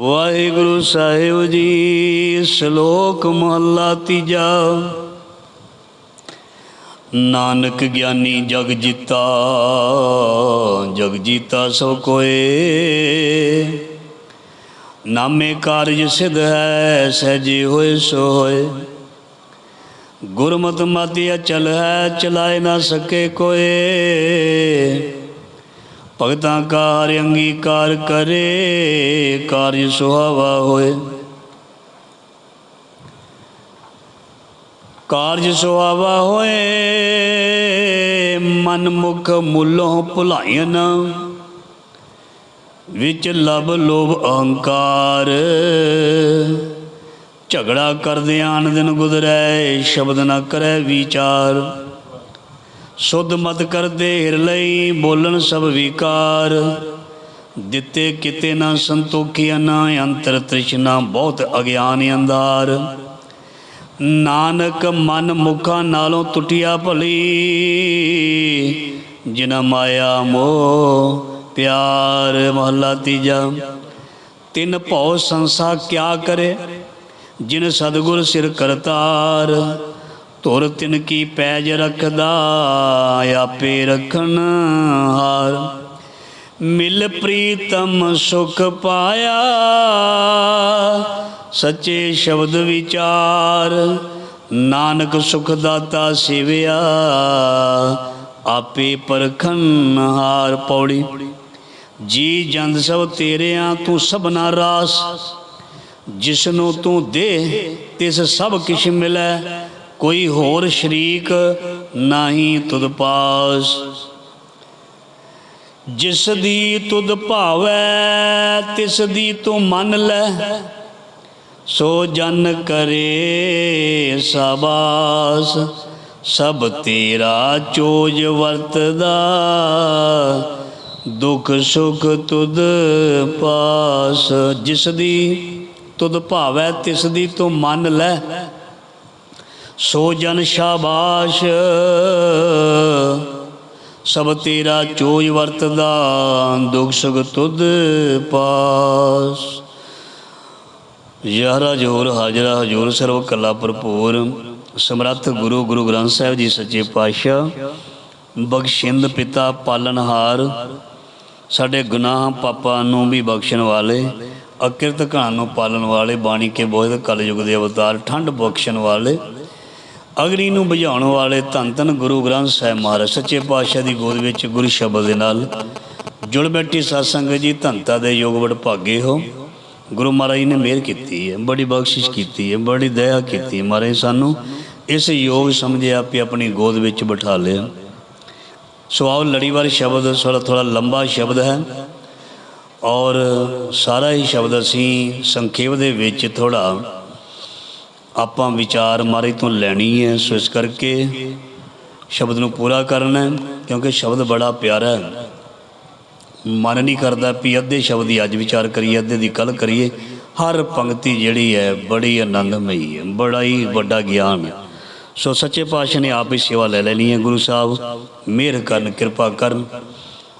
ਵਾਹਿਗੁਰੂ ਸਾਹਿਬ ਜੀ, ਸ਼ਲੋਕ ਮਹੱਲਾ ਤੀਜਾ। ਨਾਨਕ ਗਿਆਨੀ ਜਗ ਜੀਤਾ ਜਗ ਜੀਤਾ ਸੋ ਕੋਏ। ਨਾਮੇ ਕਾਰਜ ਸਿਧ ਹੈ, ਸਹਿਜੇ ਹੋਏ ਸੋ ਹੋਏ। ਗੁਰਮਤਿ ਮਤਿ ਅਚਲ ਹੈ, ਚਲਾਏ ਨਾ ਸਕੇ ਕੋਏ। ਭਗਤਾਂ ਕਾ ਅੰਗੀਕਾਰ ਕਰੇ, ਕਾਰਜ ਸੁਹਾਵਾ ਹੋਏ। ਕਾਰਜ ਸੁਹਾਵਾ ਹੋਏ ਮਨ ਮੁਖ ਮੁੱਲੋਂ ਭੁਲਾਇਨ ਵਿੱਚ ਲਬ ਲੋਭ ਅਹੰਕਾਰ, ਝਗੜਾ ਕਰਦੇ ਆਨ ਦਿਨ ਗੁਜ਼ਰੈ, ਸ਼ਬਦ ਨਾ ਕਰੈ ਵਿਚਾਰ। ਸੁਧ ਮਤ ਕਰਦੇ ਹਿਰ ਲਈ ਬੋਲਣ ਸਭ ਵਿਕਾਰ। ਦਿੱਤੇ ਕਿਤੇ ਨਾ ਸੰਤੋਖੀ ਨਾ ਅੰਤਰ ਤ੍ਰਿਸ਼ਨਾ, ਬਹੁਤ ਅਗਿਆਨ ਅੰਧਾਰ। ਨਾਨਕ ਮਨ ਮੁਖਾਂ ਨਾਲੋਂ ਟੁੱਟਿਆ ਭਲੀ ਜਿਨ ਮਾਇਆ ਮੋਹ, ਪਿਆਰ ਮਹਲਾ ਤੀਜਾ। ਤਿੰਨ ਭਉ ਸੰਸਾ ਕਿਆ ਕਰੇ, ਜਿਨ ਸਤਗੁਰ ਸਿਰ ਕਰਤਾਰ। ਧੁਰ ਤਿਨ ਕੀ ਪੈਜ ਰਖਦਾ, ਆਪੇ ਰਖਣ ਹਾਰ। ਮਿਲ ਪ੍ਰੀਤਮ ਸੁਖ ਪਾਇਆ, ਸੱਚੇ ਸ਼ਬਦ ਵਿਚਾਰ। ਨਾਨਕ ਸੁਖ ਦਾਤਾ ਸੇਵਿਆ, ਆਪੇ ਪਰਖਨ ਹਾਰ ਪੌੜੀ। ਜੀ ਜੰਦ ਸਭ ਤੇਰਿਆਂ ਤੂੰ ਸਭਨਾ ਰਾਸ, ਜਿਸਨੂੰ ਤੂੰ ਦੇ, ਤਿਸ ਸਭ ਕਿਛ ਮਿਲੈ। ਕੋਈ ਹੋਰ ਸ਼ਰੀਕ ਨਹੀਂ ਤੁਧ ਪਾਸ। ਜਿਸ ਦੀ ਤੁਧ ਭਾਵੈ, ਤਿਸ ਦੀ ਤੂੰ ਮੰਨ ਲੈ। ਸੋ ਜਨ ਕਰੇ ਸਬਾਸ, ਸਭ ਤੇਰਾ ਚੋਜ ਵਰਤਦਾ। ਦੁਖ ਸੁਖ ਤੁਧ ਪਾਸ, ਜਿਸ ਦੀ ਤੁਧ ਭਾਵੈ, ਤਿਸ ਦੀ ਤੂੰ ਮੰਨ ਲੈ। ਸੋ ਜਨ ਸ਼ਾਬਾਸ਼। ਸਭ ਤੇਰਾ ਚੋਜ ਵਰਤਦਾ, ਦੁਖ ਸੁਖ ਤੁਧ ਪਾਸ। ਯਾਰਾ ਜੋਰ ਹਾਜ਼ਰਾ, ਹਜੂਰ ਸਰਵ ਕਲਾ ਭਰਪੂਰ। ਸਮਰੱਥ ਗੁਰੂ ਗੁਰੂ ਗ੍ਰੰਥ ਸਾਹਿਬ ਜੀ ਸੱਚੇ ਪਾਤਸ਼ਾਹ। ਬਖਸ਼ਿੰਦ ਪਿਤਾ ਪਾਲਨਹਾਰ ਸਾਡੇ ਗੁਨਾਹ ਪਾਪਾਂ ਨੂੰ ਵੀ ਬਖਸ਼ਣ ਵਾਲੇ, ਅਕਿਰਤ ਘਾਣ ਨੂੰ ਪਾਲਣ ਵਾਲੇ, ਬਾਣੀ ਕੇ ਬੋਧ ਕਲਯੁਗ ਦੇ ਅਵਤਾਰ ਠੰਡ ਬਖਸ਼ਣ ਵਾਲੇ। ਅਗਨੀ ਨੂੰ ਬੁਝਾਉਣ ਵਾਲੇ ਧੰਨ ਧੰਨ ਗੁਰੂ ਗ੍ਰੰਥ ਸਾਹਿਬ ਮਹਾਰਾਜ, ਸੱਚੇ ਪਾਤਸ਼ਾਹ ਦੀ ਗੋਦ ਵਿੱਚ ਗੁਰੂ ਸ਼ਬਦ ਦੇ ਨਾਲ ਜੁੜ ਬੈਠੀ ਸਤਸੰਗ ਜੀ ਧੰਤਾ ਦੇ ਯੋਗ ਵਡ ਭਾਗੇ ਹੋ। ਗੁਰੂ ਮਹਾਰਾਜ ਨੇ ਮਿਹਰ ਕੀਤੀ ਹੈ, ਬੜੀ ਬਖਸ਼ਿਸ਼ ਕੀਤੀ ਹੈ, ਬੜੀ ਦਇਆ ਕੀਤੀ ਮਹਾਰਾਜ ਸਾਨੂੰ। ਇਸ ਯੋਗ ਸਮਝਿਆ ਕਿ ਆਪਣੀ ਗੋਦ ਵਿੱਚ ਬਿਠਾ ਲਿਆ। ਸੋ ਆਓ ਲੜੀਵਾਰ ਸ਼ਬਦ ਥੋੜਾ ਥੋੜਾ ਲੰਬਾ ਸ਼ਬਦ ਹੈ ਔਰ ਸਾਰਾ ਹੀ ਸ਼ਬਦ ਅਸੀਂ ਸੰਖੇਪ ਦੇ ਵਿੱਚ ਥੋੜਾ ਆਪਾਂ ਵਿਚਾਰ ਮਾਰੇ ਤੋਂ ਲੈਣੀ ਹੈ, ਸੋ ਇਸ ਕਰਕੇ ਸ਼ਬਦ ਨੂੰ ਪੂਰਾ ਕਰਨਾ ਕਿਉਂਕਿ ਸ਼ਬਦ ਬੜਾ ਪਿਆਰਾ ਹੈ। ਮਨ ਨਹੀਂ ਕਰਦਾ ਵੀ ਅੱਧੇ ਸ਼ਬਦ ਹੀ ਅੱਜ ਵਿਚਾਰ ਕਰੀਏ, ਅੱਧੇ ਦੀ ਕੱਲ ਕਰੀਏ। ਹਰ ਪੰਕਤੀ ਜਿਹੜੀ ਹੈ, ਬੜੀ ਆਨੰਦਮਈ ਹੈ, ਬੜਾ ਹੀ ਵੱਡਾ ਗਿਆਨ ਹੈ। ਸੋ ਸੱਚੇ ਪਾਤਸ਼ਾਹ ਨੇ ਆਪ ਹੀ ਸੇਵਾ ਲੈ ਲੈਣੀ ਹੈ, ਗੁਰੂ ਸਾਹਿਬ, ਮਿਹਰ ਕਰਨ, ਕਿਰਪਾ ਕਰਨ।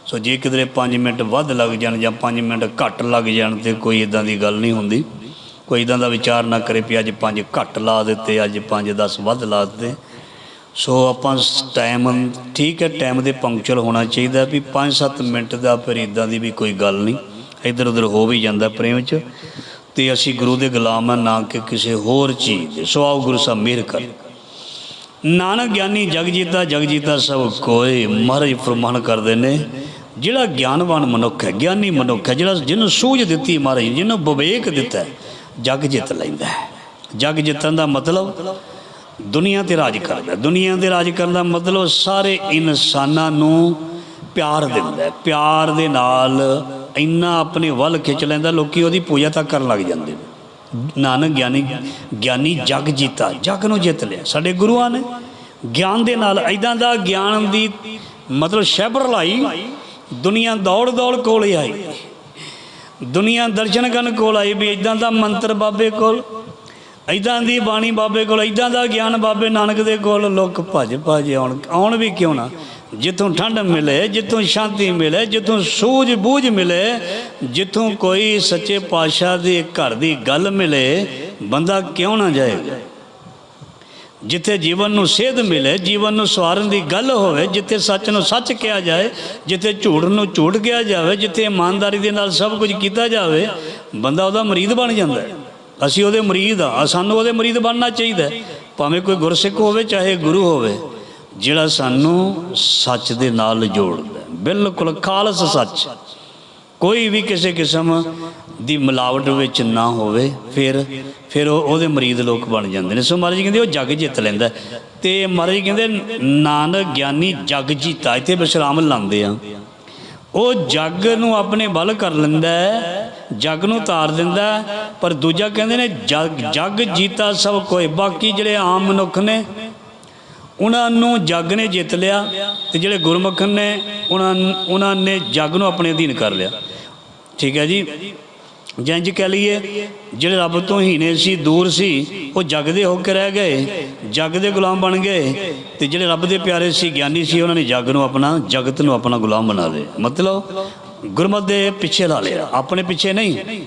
ਸੋ ਜੇ ਕਿਧਰੇ 5 ਮਿੰਟ ਵੱਧ ਲੱਗ ਜਾਣ ਜਾਂ 5 ਮਿੰਟ ਘੱਟ ਲੱਗ ਜਾਣ ਤੇ ਕੋਈ ਇਦਾਂ ਦੀ ਗੱਲ ਨਹੀਂ ਹੁੰਦੀ। ਕੋਈ ਇਦਾਂ ਦਾ ਵਿਚਾਰ ਨਾ ਕਰੇ ਵੀ ਅੱਜ ਪੰਜ ਘੱਟ ਲਾ ਦਿੱਤੇ ਅੱਜ ਪੰਜ 10 ਵੱਧ ਲਾ ਦਿੱਤੇ। ਸੋ ਆਪਾਂ ਟਾਈਮ ਠੀਕ ਹੈ ਟਾਈਮ ਦੇ ਪੰਕਚਰ ਹੋਣਾ ਚਾਹੀਦਾ ਵੀ 5-7 ਮਿੰਟ ਦਾ ਫਿਰ ਇਦਾਂ ਦੀ ਵੀ ਕੋਈ ਗੱਲ ਨਹੀਂ। ਇੱਧਰ ਉੱਧਰ ਹੋ ਵੀ ਜਾਂਦਾ ਪ੍ਰੇਮ ਚ। ਤੇ ਅਸੀਂ ਗੁਰੂ ਦੇ ਗੁਲਾਮ ਹਾਂ ਨਾ ਕਿ ਕਿਸੇ ਹੋਰ ਚੀਜ਼ ਦੇ। ਸੋ ਆਓ ਗੁਰੂ ਸਾਹਿਬ ਮਿਹਰ ਕਰ। ਨਾਨਕ ਗਿਆਨੀ ਜਗ ਜੀਤਾ ਜਗ ਜੀਤਾ ਸਭ ਕੋਏ ਮਹਾਰਾਜ ਫਰਮਾਨ ਕਰਦੇ ਨੇ ਜਿਹੜਾ ਗਿਆਨਵਾਨ ਮਨੁੱਖ ਹੈ ਗਿਆਨੀ ਮਨੁੱਖ ਹੈ ਜਿਹੜਾ ਜਿਹਨੂੰ ਸੂਝ ਦਿੱਤੀ ਮਹਾਰਾਜ ਜਿਹਨੂੰ ਵਿਵੇਕ ਦਿੱਤਾ ਹੈ, ਜਗ ਜਿੱਤ ਲੈਂਦਾ ਹੈ। ਜਗ ਜਿੱਤਣ ਦਾ ਮਤਲਬ ਦੁਨੀਆ ਤੇ ਰਾਜ ਕਰਦਾ ਦੁਨੀਆ ਤੇ ਰਾਜ ਕਰਨ ਦਾ ਮਤਲਬ ਸਾਰੇ ਇਨਸਾਨਾਂ ਨੂੰ ਪਿਆਰ ਦਿੰਦਾ ਪਿਆਰ ਦੇ ਨਾਲ ਇੰਨਾ ਆਪਣੇ ਵੱਲ ਖਿੱਚ ਲੈਂਦਾ, ਲੋਕੀ ਉਹਦੀ ਪੂਜਾ ਤੱਕ ਕਰਨ ਲੱਗ ਜਾਂਦੇ ਨੇ। ਨਾਨਕ ਗਿਆਨੀ ਗਿਆਨੀ ਜਗ ਜੀਤਾ, ਜਗ ਨੂੰ ਜਿੱਤ ਲਿਆ। ਸਾਡੇ ਗੁਰੂਆਂ ਨੇ ਗਿਆਨ ਦੇ ਨਾਲ ਐਦਾਂ ਦਾ ਗਿਆਨ ਦੀ ਮਤਲਬ ਸ਼ਹਿਬਰ ਲਾਈ ਦੁਨੀਆ ਦੌੜ ਦੌੜ ਕੋਲ ਆਈ। ਦੁਨੀਆ ਦਰਸ਼ਨ ਕਰਨ ਕੋਲ ਆਈ ਵੀ ਇਦਾਂ ਦਾ ਮੰਤਰ ਬਾਬੇ ਕੋਲ ਇਦਾਂ ਦੀ ਬਾਣੀ ਬਾਬੇ ਕੋਲ ਇਦਾਂ ਦਾ ਗਿਆਨ ਬਾਬੇ ਨਾਨਕ ਦੇ ਕੋਲ, ਲੋਕ ਭੱਜ ਭੱਜ ਆਉਣ ਆਉਣ ਵੀ ਕਿਉਂ ਨਾ? ਜਿੱਥੋਂ ਠੰਡ ਮਿਲੇ, ਜਿੱਥੋਂ ਸ਼ਾਂਤੀ ਮਿਲੇ, ਜਿੱਥੋਂ ਸੂਝ ਬੂਝ ਮਿਲੇ, ਜਿੱਥੋਂ ਕੋਈ ਸੱਚੇ ਪਾਤਸ਼ਾਹ ਦੇ ਘਰ ਦੀ ਗੱਲ ਮਿਲੇ, ਬੰਦਾ ਕਿਉਂ ਨਾ ਜਾਏ? ਜਿੱਥੇ ਜੀਵਨ ਨੂੰ ਸੇਧ ਮਿਲੇ, ਜੀਵਨ ਨੂੰ ਸਵਾਰਨ ਦੀ ਗੱਲ ਹੋਵੇ, ਜਿੱਥੇ ਸੱਚ ਨੂੰ ਸੱਚ ਕਿਹਾ ਜਾਏ, ਜਿੱਥੇ ਝੂਠ ਨੂੰ ਝੂਠ ਕਿਹਾ ਜਾਵੇ, ਜਿੱਥੇ ਇਮਾਨਦਾਰੀ ਦੇ ਨਾਲ ਸਭ ਕੁਝ ਕੀਤਾ ਜਾਵੇ, ਬੰਦਾ ਉਹਦਾ ਮਰੀਦ ਬਣ ਜਾਂਦਾ ਹੈ। ਅਸੀਂ ਉਹਦੇ ਮਰੀਦ ਆ ਸਾਨੂੰ ਉਹਦੇ ਮਰੀਦ ਬਣਨਾ ਚਾਹੀਦਾ ਭਾਵੇਂ ਕੋਈ ਗੁਰਸਿੱਖ ਹੋਵੇ, ਚਾਹੇ ਗੁਰੂ ਹੋਵੇ, ਜਿਹੜਾ ਸਾਨੂੰ ਸੱਚ ਦੇ ਨਾਲ ਜੋੜਦਾ ਬਿਲਕੁਲ ਖਾਲਸ ਸੱਚ। ਕੋਈ ਵੀ ਕਿਸੇ ਕਿਸਮ ਦੀ ਮਿਲਾਵਟ ਵਿੱਚ ਨਾ ਹੋਵੇ, ਫਿਰ ਫਿਰ ਉਹ ਉਹਦੇ ਮਰੀਦ ਲੋਕ ਬਣ ਜਾਂਦੇ ਨੇ। ਸੋ ਮਹਾਰਾਜ ਕਹਿੰਦੇ ਉਹ ਜੱਗ ਜਿੱਤ ਲੈਂਦਾ। ਹੈ। ਤੇ ਮਹਾਰਾਜ ਕਹਿੰਦੇ, ਨਾਨਕ ਗਿਆਨੀ ਜੱਗ ਜੀਤਾ, ਇੱਥੇ ਵਿਸ਼ਰਾਮ ਲਾਉਂਦੇ ਆ। ਉਹ ਜੱਗ ਨੂੰ ਆਪਣੇ ਵੱਲ ਕਰ ਲੈਂਦਾ ਜੱਗ ਨੂੰ ਤਾਰ ਦਿੰਦਾ ਪਰ ਦੂਜਾ ਕਹਿੰਦੇ ਨੇ, ਜੱਗ ਜੱਗ ਜੀਤਾ ਸਭ ਕੋਈ ਬਾਕੀ ਜਿਹੜੇ ਆਮ ਮਨੁੱਖ ਨੇ ਉਹਨਾਂ ਨੂੰ ਜੱਗ ਨੇ ਜਿੱਤ ਲਿਆ ਤੇ ਜਿਹੜੇ ਗੁਰਮੁਖ ਨੇ ਉਹਨਾਂ ਉਹਨਾਂ ਨੇ ਜੱਗ ਨੂੰ ਆਪਣੇ ਅਧੀਨ ਕਰ ਲਿਆ। ਠੀਕ ਹੈ ਜੀ? ਜੰਜ ਕਹ ਲਈਏ, ਜਿਹੜੇ ਰੱਬ ਤੋਂ ਹੀਣੇ ਸੀ, ਦੂਰ ਸੀ, ਉਹ ਜੱਗ ਦੇ ਹੋ ਕੇ ਰਹਿ ਗਏ, ਜੱਗ ਦੇ ਗੁਲਾਮ ਬਣ ਗਏ ਤੇ ਜਿਹੜੇ ਰੱਬ ਦੇ ਪਿਆਰੇ ਸੀ, ਗਿਆਨੀ ਸੀ, ਉਹਨਾਂ ਨੇ ਜੱਗ ਨੂੰ ਆਪਣਾ, ਜਗਤ ਨੂੰ ਆਪਣਾ ਗੁਲਾਮ ਬਣਾ ਲਿਆ ਮਤਲਬ ਗੁਰਮਤ ਦੇ ਪਿੱਛੇ ਲਾ ਲਿਆ, ਆਪਣੇ ਪਿੱਛੇ ਨਹੀਂ,